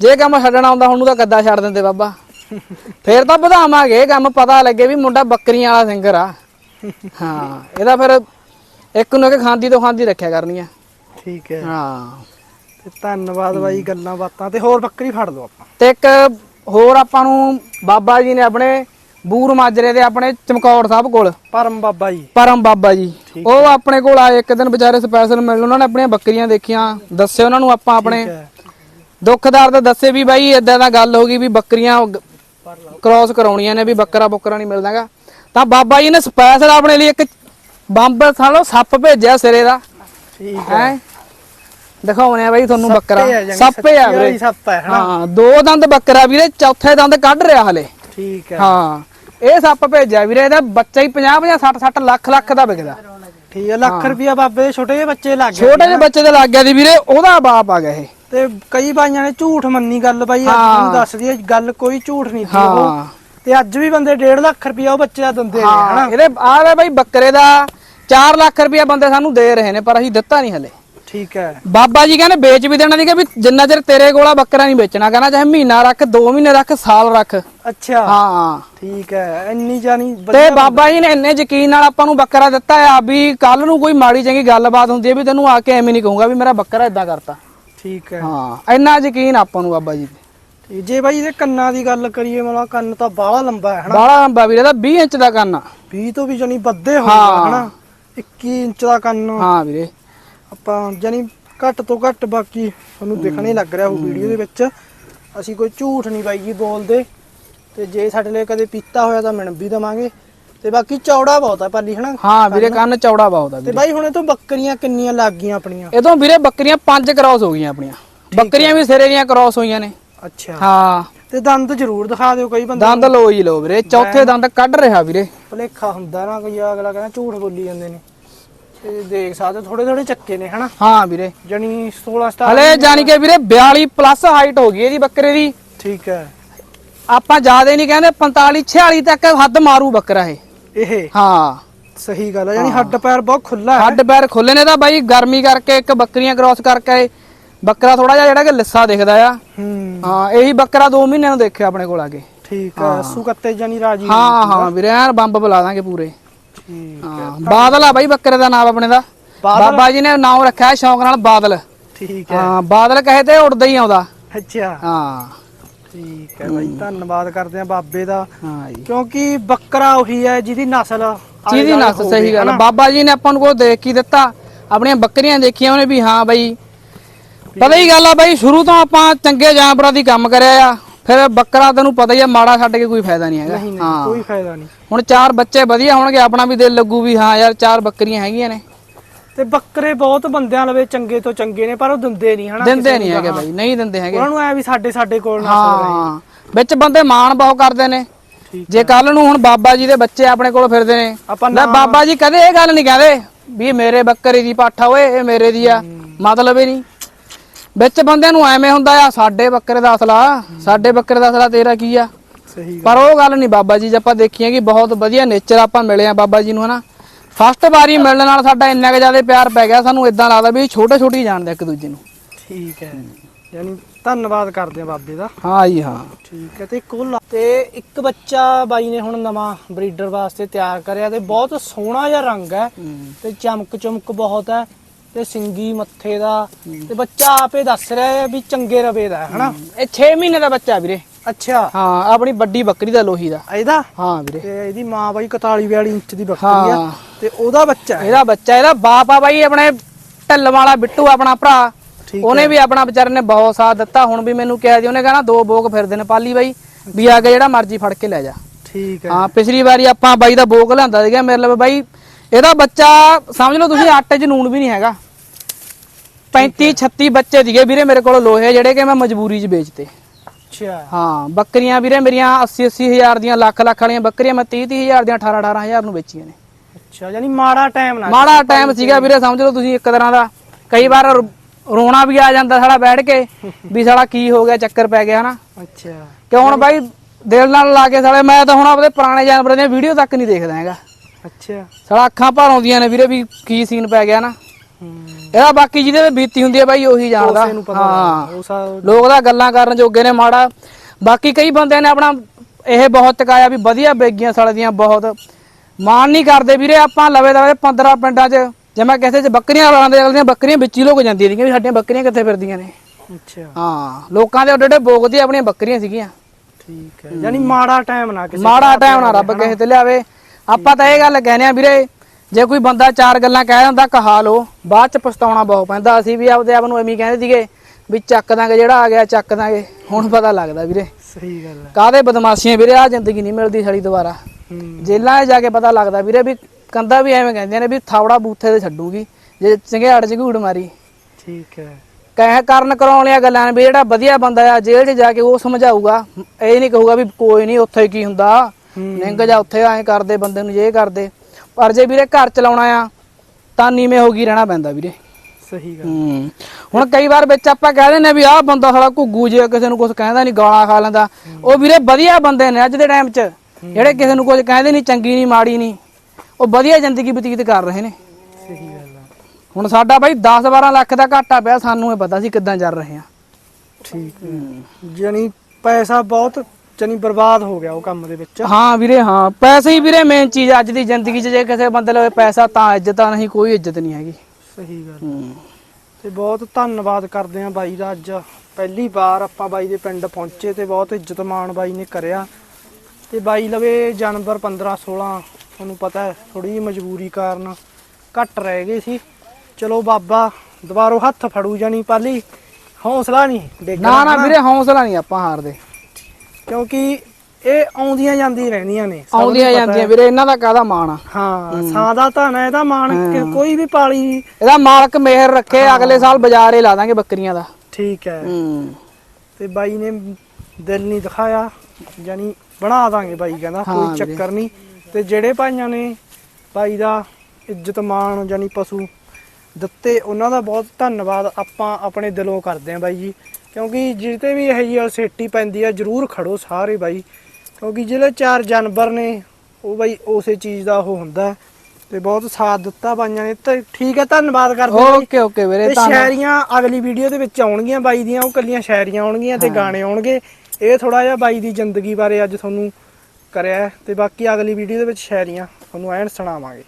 ਜੇ ਕੰਮ ਛੱਡਣਾ ਹੁੰਦਾ ਹੁਣ ਨੂੰ ਤਾਂ ਕੱਦਾ ਛੱਡ ਦਿੰਦੇ ਬਾਬਾ। ਫੇਰ ਤਾਂ ਵਧਾਵਾਂਗੇ ਕੰਮ ਪਤਾ ਲੱਗੇ ਵੀ ਮੁੰਡਾ ਬੱਕਰੀਆਂ ਵਾਲਾ ਸਿੰਗਰ ਆ। ਹਾਂ ਇਹਦਾ ਫਿਰ ਇੱਕ ਨੂੰ ਇੱਕ ਖਾਂਦੀ ਤੋਂ ਖਾਂਦੀ ਰੱਖਿਆ ਕਰਨੀ ਆ ਠੀਕ ਹੈ। ਹਾਂ। ਤੇ ਧੰਨਵਾਦ ਬਾਈ ਗੱਲਾਂ ਬਾਤਾਂ ਤੇ ਹੋਰ ਬੱਕਰੀ ਫੜ ਲਓ ਆਪਾਂ। ਤੇ ਇੱਕ ਹੋਰ ਆਪਾਂ ਨੂੰ ਬਾਬਾ ਜੀ ਨੇ ਆਪਣੇ ਬੂਰ ਮਾਜਰੇ ਦੇ ਆਪਣੇ ਚਮਕੌਰ ਸਾਹਿਬ ਕੋਲ। ਪਰਮ ਬਾਬਾ ਜੀ। ਪਰਮ ਬਾਬਾ ਜੀ। ਉਹ ਆਪਣੇ ਕੋਲ ਆਏ ਇੱਕ ਦਿਨ ਵਿਚਾਰੇ ਸਪੈਸ਼ਲ ਮਿਲਣ ਉਹਨਾਂ ਨੇ ਆਪਣੀਆਂ ਬੱਕਰੀਆਂ ਦੇਖੀਆਂ ਦੱਸੇ ਉਹਨਾਂ ਨੂੰ ਆਪਾਂ ਆਪਣੇ ਦੁੱਖਦਾਰ ਤਾਂ ਦੱਸੇ ਵੀ ਬਾਈ ਇਦਾਂ ਦਾ ਗੱਲ ਹੋ ਗਈ ਵੀ ਬੱਕਰੀਆਂ ਕ੍ਰਾਸ ਕਰਾਉਣੀਆਂ ਨੇ ਵੀ ਬੱਕਰਾ ਬੱਕਰਾ ਨਹੀਂ ਮਿਲਦਾਗਾ। ਤਾਂ ਬਾਬਾ ਜੀ ਨੇ ਸਪੈਸ਼ਲ ਆਪਣੇ ਲਈ ਇੱਕ ਬੰਬ ਸਾਲੋ ਸੱਪ ਭੇਜਿਆ ਸਿਰੇ ਦਾ। ਠੀਕ ਹੈ? ਦਿਖਾਉਣੇ ਆ ਬਾਈ ਤੁਹਾਨੂੰ ਬੱਕਰਾ। ਸੱਪੇ ਵੀਰੇ। ਹੈ ਹਾਂ ਦੋ ਦੰਦ ਬੱਕਰਾ ਵੀਰੇ ਚੌਥੇ ਦੰਦ ਕੱਢ ਰਿਹਾ ਹਲੇ। ਠੀਕ ਹੈ ਹਾਂ ਇਹ ਸੱਪ ਭੇਜਿਆ ਵੀਰੇ ਇਹਦਾ ਬੱਚਾ ਹੀ 50 50 60 60 ਲੱਖ ਲੱਖ ਦਾ ਵਿਕਦਾ। ਠੀਕ ਹੈ ਲੱਖ ਰੁਪਿਆ ਬਾਬੇ ਦੇ ਛੋਟੇ ਜਿਹੇ ਬੱਚੇ ਲੱਗ ਗਏ ਛੋਟੇ ਜਿਹੇ ਬੱਚੇ ਦੇ ਲੱਗ ਗਿਆ ਦੀ ਵੀਰੇ ਉਹਦਾ ਬਾਪ ਆ ਗਿਆ ਇਹ। ਤੇ ਕਈ ਬਾਈਆਂ ਨੇ ਝੂਠ ਮੰਨੀ ਗੱਲ ਬਾਈ। ਤੁਹਾਨੂੰ ਦੱਸ ਦਈਏ ਗੱਲ ਕੋਈ ਝੂਠ ਨਹੀਂ ਸੀ ਉਹ। ਤੇ ਅੱਜ ਵੀ ਬੰਦੇ 1.5 ਲੱਖ ਰੁਪਿਆ ਉਹ ਬੱਚੇ ਦਾ ਦਿੰਦੇ ਨੇ ਹਨਾ? ਇਹਦੇ ਆ ਵੇ ਬਾਈ ਬੱਕਰੇ ਦਾ 4 ਲੱਖ ਰੁਪਇਆ ਬੰਦੇ ਸਾਨੂੰ ਦੇ ਰਹੇ ਨੇ ਪਰ ਅਸੀਂ ਦਿੱਤਾ ਨਹੀਂ ਹਲੇ। ਠੀਕ ਹੈ। ਬਾਬਾ ਜੀ ਕਹਿੰਦੇ ਵੇਚ ਵੀ ਦੇਣਾ ਸੀਗਾ ਵੀ ਜਿੰਨਾ ਚਿਰ ਤੇਰੇ ਕੋਲ ਬੱਕਰਾ ਨਹੀਂ ਵੇਚਣਾ ਕਹਿੰਦਾ ਚਾਹੇ ਮਹੀਨਾ ਰੱਖ 2 ਮਹੀਨੇ ਰੱਖ ਸਾਲ ਰੱਖ। ਅੱਛਾ। ਹਾਂ। ਠੀਕ ਹੈ ਇੰਨੀ ਜਾਨੀ ਤੇ ਬਾਬਾ ਜੀ ਨੇ ਇੰਨੇ ਯਕੀਨ ਨਾਲ ਆਪਾਂ ਨੂੰ ਬੱਕਰਾ ਦਿੱਤਾ ਆ ਵੀ ਕੱਲ ਨੂੰ ਕੋਈ ਮਾੜੀ ਚੰਗੀ ਗੱਲਬਾਤ ਹੁੰਦੀ ਹੈ ਵੀ ਤੈਨੂੰ ਆ ਕੇ ਐਵੇਂ ਨਹੀਂ ਕਹੂੰਗਾ ਵੀ ਮੇਰਾ ਬੱਕਰਾ ਇਦਾਂ ਕਰਤਾ। ਠੀਕ ਹੈ। ਹਾਂ ਇੰਨਾ ਯਕੀਨ ਆਪਾਂ ਨੂੰ ਬਾਬਾ ਜੀ ਤੇ। ਜੇ ਬਾਈ ਇਹਦੇ ਕੰਨਾਂ ਦੀ ਗੱਲ ਕਰੀਏ ਮਤਲਬ ਕੰਨ ਤਾਂ ਬਾਹਲਾ ਲੰਬਾ ਹੈ ਹਨਾ? ਬਾਲਾ ਲੰਬਾ ਵੀਰੇ ਦਾ 20 ਇੰਚ ਦਾ ਕੰਨ ਆ। 20 ਤੋਂ ਵੀ ਜਾਨੀ ਵੱਧੇ ਹੋਊਗਾ ਹਾਂ। ਹਨਾ? 21 ਇੰਚ ਦਾ ਕੰਨ। ਹਾਂ ਵੀਰੇ। ਆਪਾਂ ਜਾਨੀ ਘੱਟ ਤੋਂ ਘੱਟ ਬਾਕੀ ਤੁਹਾਨੂੰ ਦਿਖਣੇ ਲੱਗ ਰਿਹਾ ਉਹ ਵੀਡੀਓ ਦੇ ਵਿੱਚ। ਅਸੀਂ ਕੋਈ ਝੂਠ ਨਹੀਂ ਬਾਈ ਜੀ ਬੋਲਦੇ। ਤੇ ਜੇ ਸਾਡੇ ਲਈ ਕਦੇ ਪੀਤਾ ਹੋਇਆ ਤਾਂ ਮਿਣ ਵੀ ਦਵਾਂਗੇ। ਤੇ ਬਾਕੀ ਚੌੜਾ ਬਹੁਤ ਹੈ ਪਾਲੀ ਹਨਾ? ਹਾਂ ਵੀਰੇ ਕੰਨ ਚੌੜਾ ਬਹੁਤ ਆ ਤੇ ਵੀਰੇ। ਬਾਈ ਹੁਣ ਇਹ ਤੋਂ ਬੱਕਰੀਆਂ ਕਿੰਨੀਆਂ ਲੱਗ ਗਈਆਂ ਆਪਣੀਆਂ? ਇਦੋਂ ਵੀਰੇ ਬੱਕਰੀਆਂ ਪੰਜ ਕ੍ਰਾਸ ਹੋ ਗਈਆਂ ਆਪਣੀਆਂ। ਬੱਕਰੀਆਂ ਵੀ ਸਿਰੇ ਦੀਆਂ ਕ੍ਰਾਸ ਹੋਈਆਂ ਨੇ। ਅੱਛਾ। ਹਾਂ। ਤੇ ਦੰਦ ਜ਼ਰੂਰ ਦਿਖਾ ਦਿਓ ਕਈ ਬੰਦੇ ਦੰਦ ਲੋ ਹੀ ਲੋ ਵੀਰੇ। ਚੌਥੇ ਦੰਦ ਕੱਢ ਰਿਹਾ ਵੀਰੇ। ਭਲੇਖਾ ਹੁੰਦਾ ਨਾ ਕੋਈ ਅਗਲਾ ਕਹਿੰਦਾ ਝੂਠ ਬੋਲੀ ਜਾਂਦੇ ਨੇ। ਤੇ ਦੇਖ ਸਕਦੇ ਥੋੜੇ ਥੋੜੇ ਚੱਕੇ ਨੇ ਹਨਾ? ਹਾਂ ਵੀਰੇ। ਜਣੀ 16 ਸਟਾਰ ਹਲੇ ਜਾਣੀ ਕਿ ਵੀਰੇ 42 ਪਲੱਸ ਹਾਈਟ ਹੋ ਗਈ ਇਹਦੀ ਬੱਕਰੇ ਦੀ। ਠੀਕ ਹੈ। ਆਪਾਂ ਜ਼ਿਆਦਾ ਨਹੀਂ ਕਹਿੰਦੇ 45 46 ਤੱਕ ਹੱਦ ਮਾਰੂ ਬੱਕਰਾ ਇਹ। ਇਹ ਹਾਂ। ਸਹੀ ਗੱਲ ਹੈ ਯਾਨੀ ਹੱਡ ਪੈਰ ਬਹੁਤ ਖੁੱਲਾ ਹੈ। ਹੱਡ ਪੈਰ ਖੁੱਲੇ ਨੇ ਤਾਂ ਬਾਈ ਗਰਮੀ ਕਰਕੇ ਇੱਕ ਬੱਕਰੀਆਂ ਕ੍ਰਾਸ ਕਰਕੇ ਬੱਕਰਾ ਥੋੜਾ ਜਿਹਾ ਜਿਹੜਾ ਕਿ ਲਿੱਸਾ ਦਿਖਦਾ ਆ। ਹੂੰ। ਹਾਂ ਇਹੀ ਬੱਕਰਾ 2 ਮਹੀਨਿਆਂ ਨੂੰ ਦੇਖਿਆ ਆਪਣੇ ਕੋਲ ਆ ਕੇ। ਠੀਕ ਹੈ। ਸੁਕੱਤੇ ਜਾਨੀ ਰਾਜੀ ਹਾਂ ਹਾਂ ਵੀਰੇ ਐਨ ਬੰਬ ਬੁਲਾ ਦਾਂਗੇ ਪੂਰੇ। ਠੀਕ ਹਾਂ ਬਾਦਲ ਆ ਬਾਈ ਬੱਕਰੇ ਦਾ ਨਾਮ ਆਪਣੇ ਦਾ? ਬਾਬਾ ਜੀ ਨੇ ਨਾਮ ਰੱਖਿਆ ਸ਼ੌਂਕ ਨਾਲ ਬਾਦਲ। ਠੀਕ ਹੈ ਹਾਂ ਬਾਦਲ ਕਹੇ ਤੇ ਉੜਦਾ ਹੀ ਆਉਂਦਾ। ਅੱਛਾ। ਹਾਂ। ਠੀਕ ਹੈ ਬਾਈ ਧੰਨਵਾਦ ਕਰਦੇ ਆ ਬਾਬੇ ਦਾ। ਹਾਂ ਜੀ। ਕਿਉਂਕਿ ਬੱਕਰਾ ਉਹੀ ਹੈ ਜਿਹਦੀ ਨਸਲ ਆਲੇ ਜਿਹਦੀ ਦੁਆਲੇ ਨਸ ਹੋਵੇ, ਸਹੀ ਗੱਲ ਆ। ਹਨਾ? ਬਾਬਾ ਜੀ ਨੇ ਆਪਾਂ ਨੂੰ ਕੋ ਦੇਖ ਕੀ ਦਿੱਤਾ। ਆਪਣੀਆਂ ਬੱਕਰੀਆਂ ਦੇਖੀਆਂ ਉਹਨੇ ਵੀ ਹਾਂ ਬਾਈ। ਪਤਾ ਹੀ ਗੱਲ ਆ ਬਾਈ ਸ਼ੁਰੂ ਤੋਂ ਆਪਾਂ ਚੰਗੇ ਜਾਨਵਰਾਂ ਦੀ ਕੰਮ ਕਰਿਆ ਆ। ਫਿਰ ਬੱਕਰਾ ਤੈਨੂੰ ਪਤਾ ਹੀ ਆ ਮਾੜਾ ਛੱਡ ਕੇ ਕੋਈ ਫਾਇਦਾ ਨਹੀਂ ਹੈਗਾ। ਨਹੀਂ ਹਾਂ। ਕੋਈ ਫਾਇਦਾ ਨਹੀਂ। ਹੁਣ ਚਾਰ ਬੱਚੇ ਵਧੀਆ ਹੋਣਗੇ ਆਪਣਾ ਵੀ ਦਿਲ ਲੱਗੂ ਵੀ ਹਾਂ ਯਾਰ ਚਾਰ ਬੱਕਰੀਆਂ ਹੈਗੀਆਂ ਨੇ। ਤੇ ਬੱਕਰੇ ਬਹੁਤ ਬੰਦਿਆਂ ਲਵੇ ਚੰਗੇ ਤੋਂ ਚੰਗੇ ਨੇ ਪਰ ਉਹ ਦਿੰਦੇ ਨਹੀਂ ਹਨਾ ਦਿੰਦੇ ਨਹੀਂ ਨੂੰ ਹੈਗੇ। ਬਾਈ ਨਹੀਂ ਦਿੰਦੇ ਹੈਗੇ। ਉਹਨਾਂ ਨੂੰ ਐ ਵੀ ਸਾਡੇ ਸਾਡੇ ਕੋਲ ਰਹੇ। ਹਾਂ ਵਿੱਚ ਬੰਦੇ ਮਾਣ ਬਹੁਤ ਕਰਦੇ ਨੇ। ਜੇ ਕੱਲ ਨੂੰ ਹੁਣ ਬਾਬਾ ਜੀ ਦੇ ਬੱਚੇ ਆਪਣੇ ਕੋਲ ਫਿਰਦੇ ਨੇ ਲੈ ਬਾਬਾ ਜੀ ਕਦੇ ਇਹ ਗੱਲ ਨਹੀਂ ਕਹਿੰਦੇ ਵੀ ਮੇਰੇ ਬੱਕਰੇ ਦੀ ਪਾਠਾ ਓਏ ਇਹ ਮੇਰੇ ਦੀ ਆ ਮਤਲਬ ਹੀ ਨਹੀਂ। ਵਿੱਚ ਬੰਦਿਆਂ ਨੂੰ ਐਵੇਂ ਹੁੰਦਾ ਆ ਸਾਡੇ ਬੱਕਰੇ ਦਾ ਅਸਲਾ ਸਾਡੇ ਬੱਕਰੇ ਦਾ ਅਸਲਾ ਤੇਰਾ ਕੀ ਆ? ਸਹੀ ਪਰ ਉਹ ਗੱਲ ਨਹੀਂ ਬਾਬਾ ਜੀ ਜੇ ਆਪਾਂ ਦੇਖੀਏ ਕਿ ਬਹੁਤ ਵਧੀਆ ਨੇਚਰ ਆਪਾਂ ਮਿਲੇ ਆ ਬਾਬਾ ਜੀ ਨੂੰ ਹਨਾ। ਫਸਟ ਵਾਰੀ ਮਿਲਣ ਨਾਲ ਸਾਡਾ ਇੰਨਾ ਕੁ ਜ਼ਿਆਦਾ ਪਿਆਰ ਪੈ ਗਿਆ ਸਾਨੂੰ ਇਦਾਂ ਲੱਗਦਾ ਵੀ ਛੋਟੇ ਛੋਟੇ ਹੀ ਜਾਣਦੇ ਇੱਕ ਦੂਜੇ ਨੂੰ। ਠੀਕ ਹੈ। ਯਾਨੀ ਧੰਨਵਾਦ ਕਰਦੇ ਆ ਬਾਬੇ ਦਾ। ਹਾਂ ਜੀ ਹਾਂ। ਠੀਕ ਹੈ ਤੇ ਕੁੱਲ ਤੇ ਇੱਕ ਬੱਚਾ ਬਾਈ ਨੇ ਹੁਣ ਨਵਾਂ ਬਰੀਡਰ ਵਾਸਤੇ ਤਿਆਰ ਕਰਿਆ ਤੇ ਬਹੁਤ ਸੋਹਣਾ ਜਿਹਾ ਰੰਗ ਹੈ ਤੇ ਚਮਕ ਚਮਕ ਬਹੁਤ ਹੈ ਤੇ ਸਿੰਗੀ ਮੱਥੇ ਦਾ ਤੇ ਬੱਚਾ ਆਪੇ ਦੱਸ ਰਿਹਾ ਹੈ ਵੀ ਚੰਗੇ ਰਵੇ ਦਾ ਹੈ ਹਨਾ? ਇਹ 6 ਮਹੀਨੇ ਦਾ ਬੱਚਾ ਵੀਰੇ। ਅੱਛਾ। ਹਾਂ ਆਪਣੀ ਵੱਡੀ ਬੱਕਰੀ ਦਾ ਲੋਹੀ ਦਾ। ਇਹਦਾ? ਹਾਂ ਵੀਰੇ। ਤੇ ਇਹਦੀ ਮਾਂ ਬਾਈ 41 42 ਇੰਚ ਦੀ ਬੱਕਰੀ ਆ। ਹਾਂ। ਤੇ ਉਹਦਾ ਬੱਚਾ ਹੈ? ਇਹਦਾ ਬੱਚਾ ਇਹਦਾ ਬਾਪ ਆ ਬਾਈ ਆਪਣੇ ਢੱਲ ਵਾਲਾ ਬਿੱਟੂ ਆਪਣਾ ਭਰਾ। ਠੀਕ ਉਹਨੇ ਵੀ ਆਪਣਾ ਵਿਚਾਰੇ ਨੇ ਬਹੁਤ ਸਾਥ ਦਿੱਤਾ। ਹੁਣ ਵੀ ਮੈਨੂੰ ਕਿਹਾ ਜੀ ਉਹਨੇ ਕਹਿੰਦਾ ਦੋ ਬੋਕ ਫਿਰਦੇ ਨੇ ਪਾਲੀ ਬਾਈ ਵੀ ਆ ਕੇ ਜਿਹੜਾ ਮਰਜ਼ੀ ਫੜ ਕੇ ਲੈ ਜਾ। ਠੀਕ ਹੈ। ਹਾਂ ਪਿਛਲੀ ਵਾਰੀ ਆਪਾਂ ਬਾਈ ਦਾ ਬੋਕ ਲਿਆਂਦਾ ਸੀਗਾ ਮੇਰੇ ਲਈ ਬਾਈ ਇਹਦਾ ਬੱਚਾ ਸਮਝ ਲਓ ਤੁਸੀਂ ਆਟੇ 'ਚ ਨੂਣ ਵੀ ਨਹੀਂ ਹੈਗਾ। 35 36 ਬੱਚੇ ਸੀਗੇ ਵੀਰੇ ਮੇਰੇ ਕੋਲ ਲੋਹੇ ਜਿਹੜੇ ਕਿ ਮੈਂ ਮਜਬੂਰੀ 'ਚ ਵੇਚਤੇ। ਅੱਛਾ। ਹਾਂ ਬੱਕਰੀਆਂ ਵੀਰੇ ਮੇਰੀਆਂ 80 80 ਹਜ਼ਾਰ ਦੀਆਂ ਲੱਖ ਲੱਖ ਵਾਲੀਆਂ ਬੱਕਰੀਆਂ ਮੈਂ 30 30 ਹਜ਼ਾਰ ਦੀਆਂ 18 18 ਹਜ਼ਾਰ ਨੂੰ ਵੇਚੀਆਂ ਨੇ। ਅੱਛਾ ਯਾਨੀ ਮਾੜਾ ਟਾਈਮ ਨਾ ਮਾੜਾ ਟਾਈਮ ਸੀਗਾ ਵੀਰੇ ਸਮਝ ਲਓ ਤੁਸੀਂ ਇੱਕ ਤਰ੍ਹਾਂ ਦਾ। ਕਈ ਵਾਰ ਰੋਣਾ ਵੀ ਆ ਜਾਂਦਾ ਸਾਲਾ ਬੈਠ ਕੇ ਵੀ ਸਾਲਾ ਕੀ ਹੋ ਗਿਆ ਚੱਕਰ ਪੈ ਗਿਆ ਹਨਾ। ਅੱਛਾ। ਕਿਉਂ ਹੁਣ ਬਾਈ ਦਿਲ ਨਾਲ ਲਾ ਕੇ ਸਾਲੇ ਮੈਂ ਤਾਂ ਹੁਣ ਆਪਦੇ ਪੁਰਾਣੇ ਜਾਨਵਰਾਂ ਦੀਆਂ ਵੀਡੀਓ ਤੱਕ ਨਹੀਂ ਦੇਖਦਾ ਹੈਗਾ। ਅੱਛਾ। ਸਾਲਾ ਅੱਖਾਂ ਭਰ ਆਉਂਦੀਆਂ ਨੇ ਵੀਰੇ ਵੀ ਕੀ ਸੀਨ ਪੈ ਗਿਆ ਨਾ। ਇਹਦਾ ਬਾਕੀ ਜਿਹਦੇ ਤੇ ਬੀਤੀ ਹੁੰਦੀ ਹੈ ਬਾਈ ਉਹੀ ਜਾਣਦਾ। ਉਸੇ ਨੂੰ ਪਤਾ ਹਾਂ। ਲੱਗਦਾ, ਉਹ ਸਾ ਲੋਕ ਦਾ ਗੱਲਾਂ ਕਰਨ ਜੋਗੇ ਨੇ ਮਾੜਾ। ਬਾਕੀ ਕਈ ਬੰਦਿਆਂ ਨੇ ਆਪਣਾ ਇਹ ਬਹੁਤ ਚਕਾਇਆ ਵੀ ਵਧੀਆ ਬੇਗੀਆਂ ਸੜਦੀਆਂ ਬਹੁਤ। ਮਾਣ ਨਹੀਂ ਕਰਦੇ ਵੀਰੇ ਆਪਾਂ ਲਵੇ ਦਵੇ 15 ਪਿੰਡਾਂ 'ਚ ਜੇ ਮੈਂ ਕਿਸੇ 'ਚ ਬੱਕਰੀਆਂ ਲਾਉਂਦੇ ਅਗਲੀਆਂ ਬੱਕਰੀਆਂ ਵਿੱਚ ਹੀ ਲੋਕ ਜਾਂਦੀਆਂ ਸੀਗੀਆਂ ਵੀ ਸਾਡੀਆਂ ਬੱਕਰੀਆਂ ਕਿੱਥੇ ਫਿਰਦੀਆਂ ਨੇ। ਅੱਛਾ। ਹਾਂ ਲੋਕਾਂ ਦੇ ਓਡੇ ਓਡੇ ਬੋਗਦੀ ਆਪਣੀਆਂ ਬੱਕਰੀਆਂ ਸੀਗੀਆਂ। ਠੀਕ ਹੈ। ਯਾਨੀ ਮਾੜਾ ਟਾਈਮ ਨਾ ਕਿਸੇ ਮਾੜਾ ਟਾਈਮ ਨਾ ਰੱਬ ਕਿਸੇ ਤੇ ਲਿਆਵੇ। ਆਪਾਂ ਤਾਂ ਇਹ ਗੱਲ ਕਹਿੰਦੇ ਆ ਵੀਰੇ ਜੇ ਕੋਈ ਬੰਦਾ ਚਾਰ ਗੱਲਾਂ ਕਹਿ ਦਿੰਦਾ ਕਹਾ ਲੋ ਬਾਅਦ ਚ ਪਛਤਾਉਣਾ ਬਹੁਤ ਪੈਂਦਾ। ਅਸੀਂ ਵੀ ਆਪਦੇ ਆਪ ਨੂੰ ਐਵੇਂ ਕਹਿੰਦੇ ਸੀਗੇ ਵੀ ਚੱਕ ਦਾਂਗੇ ਜਿਹੜਾ ਆ ਗਿਆ ਚੱਕ ਦਾਂਗੇ। ਹੁਣ ਪਤਾ ਲੱਗਦਾ ਵੀਰੇ। ਸਹੀ ਗੱਲ ਹੈ। ਕਾਹਦੇ ਬਦਮਾਸ਼ੀਆਂ ਵੀਰੇ ਆ ਜ਼ਿੰਦਗੀ ਨਹੀਂ ਮਿਲਦੀ ਸਾਡੀ ਦੁਬਾਰਾ। ਜੇਲਾਂ 'ਚ ਜਾ ਕੇ ਪਤਾ ਲੱਗਦਾ ਵੀਰੇ ਵੀ ਕੰਦਾ ਵੀ ਐਵੇਂ ਕਹਿੰਦੀਆਂ ਨੇ ਵੀ ਥਾਵੜਾ ਬੂਥੇ ਤੇ ਛੱਡੂਗੀ ਜੇ ਚੰਗਿਆੜ ਘੂੜ ਮਾਰੀ। ਠੀਕ ਹੈ। ਕਹਿ ਕਰਨ ਕਰਾਉਣ ਵਾਲੀਆਂ ਗੱਲਾਂ ਵੀ ਜਿਹੜਾ ਵਧੀਆ ਬੰਦਾ ਆ ਜੇਲ੍ਹ 'ਚ ਜਾ ਕੇ ਉਹ ਸਮਝਾਊਗਾ। ਇਹ ਨਹੀਂ ਕਹੂਗਾ ਵੀ ਕੋਈ ਨਹੀਂ ਉੱਥੇ ਕੀ ਹੁੰਦਾ? ਨਿੰਗ ਜਾ ਉੱਥੇ ਐਂ ਕਰਦੇ ਬੰਦੇ ਨੂੰ ਜੇ ਕਰਦੇ। ਪਰ ਜੇ ਵੀਰੇ ਘਰ ਚਲਾਉਣਾ ਆ ਤਾਂ ਨੀਵੇਂ ਹੋ ਗਈ ਰਹਿਣਾ ਪੈਂਦਾ ਵੀਰੇ। ਸਹੀ ਗੱਲ। ਹੂੰ। ਹੁਣ ਕਈ ਵਾਰ ਵਿੱਚ ਆਪਾਂ ਕਹਿ ਦਿੰਦੇ ਵੀ ਆਹ ਬੰਦਾ ਸਾਲਾ ਘੁੱਗੂ ਜੇ ਕਿਸੇ ਨੂੰ ਕੁਝ ਕਹਿੰਦਾ ਨਹੀਂ ਗਾਲਾਂ ਖਾ ਲੈਂਦਾ। ਉਹ ਵੀਰੇ ਵਧੀਆ ਬੰਦੇ ਨੇ ਅੱਜ ਦੇ ਟਾਈਮ 'ਚ ਜਿਹੜੇ ਕਿਸੇ ਨੂੰ ਕੁਝ ਕਹਿੰਦੇ ਨਹੀਂ ਚੰਗੀ ਨਹੀਂ ਮਾੜੀ ਨਹੀਂ ਉਹ ਵਧੀਆ ਜ਼ਿੰਦਗੀ ਬਤੀਤ ਕਰ ਰਹੇ ਨੇ। ਸਹੀ ਗੱਲ ਹੈ ਹੁਣ ਸਾਡਾ ਬਾਈ 10 12 ਲੱਖ ਦਾ ਘਾਟਾ ਪਿਆ ਸਾਨੂੰ ਇਹ ਪਤਾ ਸੀ ਕਿੱਦਾਂ ਚੱਲ ਰਹੇ ਆ। ਠੀਕ ਯਾਨੀ ਪੈਸਾ ਬਹੁਤ ਯਾਨੀ ਬਰਬਾਦ ਹੋ ਗਿਆ ਉਹ ਕੰਮ ਦੇ ਵਿੱਚ। ਹਾਂ ਵੀਰੇ ਹਾਂ। ਪੈਸੇ ਹੀ ਵੀਰੇ ਮੇਨ ਚੀਜ਼ ਆ ਅੱਜ ਦੀ ਜ਼ਿੰਦਗੀ 'ਚ। ਜੇ ਕਿਸੇ ਬੰਦੇ ਲਵੇ ਪੈਸਾ ਤਾਂ ਇੱਜ਼ਤ ਆ ਨਹੀਂ ਕੋਈ ਇੱਜ਼ਤ ਨਹੀਂ ਹੈਗੀ। ਸਹੀ ਗੱਲ ਹੂੰ। ਤੇ ਬਹੁਤ ਧੰਨਵਾਦ ਕਰਦੇ ਆ ਬਾਈ ਦਾ ਅੱਜ। ਪਹਿਲੀ ਵਾਰ ਆਪਾਂ ਬਾਈ ਦੇ ਪਿੰਡ ਪਹੁੰਚੇ ਤੇ ਬਹੁਤ ਇੱਜ਼ਤ ਮਾਣ ਬਾਈ ਨੇ ਕਰਿਆ। ਤੇ ਬਾਈ ਲਵੇ ਜਾਨਵਰ 15 16 ਤੁਹਾਨੂੰ ਪਤਾ ਹੈ ਥੋੜੀ ਜਿਹੀ ਮਜਬੂਰੀ ਕਾਰਨ ਘੱਟ ਰਹਿ ਗਏ ਸੀ। ਚਲੋ ਬਾਬਾ ਦੁਬਾਰੋਂ ਹੱਥ ਫੜੂ ਜਾਣੀ ਪਾਲੀ। ਹੌਸਲਾ ਨਹੀਂ ਡੇਗਣਾ ਨਾ ਨਾ ਵੀਰੇ ਹੌਸਲਾ ਨਹੀਂ ਆਪਾਂ ਹਾਰਦੇ। ਕਿਉਂਕਿ ਇਹ ਆਉਂਦੀਆਂ ਜਾਂਦੀਆਂ ਰਹਿੰਦੀਆਂ ਨੇ। ਸਭ ਨੂੰ ਆਉਂਦੀਆਂ ਪਤਾ ਜਾਂਦੀਆਂ ਹੈ। ਵੀਰੇ ਇਹਨਾਂ ਦਾ ਕਾਹਦਾ ਮਾਣ ਆ? ਹਾਂ ਸਾਂ ਦਾ ਧਨ ਹੈ ਇਹਦਾ ਮਾਣ ਕਿ ਕੋਈ ਵੀ ਪਾਲੀ ਇਹਦਾ ਮਾਲਕ ਮਿਹਰ ਰੱਖੇ ਅਗਲੇ ਸਾਲ ਬਾਜ਼ਾਰੇ ਲਾ ਦਾਂਗੇ ਬੱਕਰੀਆਂ ਦਾ। ਠੀਕ ਹੈ। ਹੂੰ। ਤੇ ਬਾਈ ਨੇ ਦਿਲ ਨਹੀਂ ਦਿਖਾਇਆ ਯਾਨੀ ਬਣਾ ਦਾਂਗੇ ਬਾਈ ਕਹਿੰਦਾ ਹਾਂ ਕੋਈ ਵੀਰੇ। ਚੱਕਰ ਨਹੀਂ। ਤੇ ਜਿਹੜੇ ਭਾਈਆਂ ਨੇ ਬਾਈ ਦਾ ਇੱਜ਼ਤ ਮਾਣ ਯਾਨੀ ਪਸ਼ੂ ਦਿੱਤੇ ਉਹਨਾਂ ਦਾ ਬਹੁਤ ਧੰਨਵਾਦ ਆਪਾਂ ਆਪਣੇ ਦਿਲੋਂ ਕਰਦੇ ਆਂ ਬਾਈ ਜੀ। ਕਿਉਂਕਿ ਜਿੱਤੇ ਵੀ ਇਹ ਜੀ ਸੇਟੀ ਪੈਂਦੀ ਆ ਜਰੂਰ ਖੜੋ ਸਾਰੇ ਬਾਈ ਕਿਉਂਕਿ ਜਿਹੜੇ ਚਾਰ ਜਾਨਵਰ ਨੇ ਉਹ ਬਾਈ ਉਸੇ ਚੀਜ਼ ਦਾ ਉਹ ਹੁੰਦਾ। ਤੇ ਬਹੁਤ ਸਾਥ ਦਿੱਤਾ ਬਾਈਆਂ ਨੇ ਤੇ ਠੀਕ ਹੈ ਧੰਨਵਾਦ ਕਰਦੇ ਹਾਂ। ਓਕੇ ਓਕੇ ਵੀਰੇ ਤੇ ਧੰਨਵਾਦ ਸ਼ਾਇਰੀਆਂ ਅਗਲੀ ਵੀਡੀਓ ਦੇ ਵਿੱਚ ਆਉਣਗੀਆਂ ਬਾਈ ਦੀਆਂ ਉਹ ਕੱਲੀਆਂ ਸ਼ਾਇਰੀਆਂ ਆਉਣਗੀਆਂ ਤੇ ਗਾਣੇ ਆਉਣਗੇ ਇਹ ਥੋੜਾ ਜਿਹਾ ਬਾਈ ਦੀ ਜ਼ਿੰਦਗੀ ਬਾਰੇ ਅੱਜ ਤੁਹਾਨੂੰ ਕਰਿਆ ਤੇ ਬਾਕੀ ਅਗਲੀ ਵੀਡੀਓ ਦੇ ਵਿੱਚ ਸ਼ਾਇਰੀਆਂ ਤੁਹਾਨੂੰ ਐਨ ਸੁਣਾਵਾਂਗੇ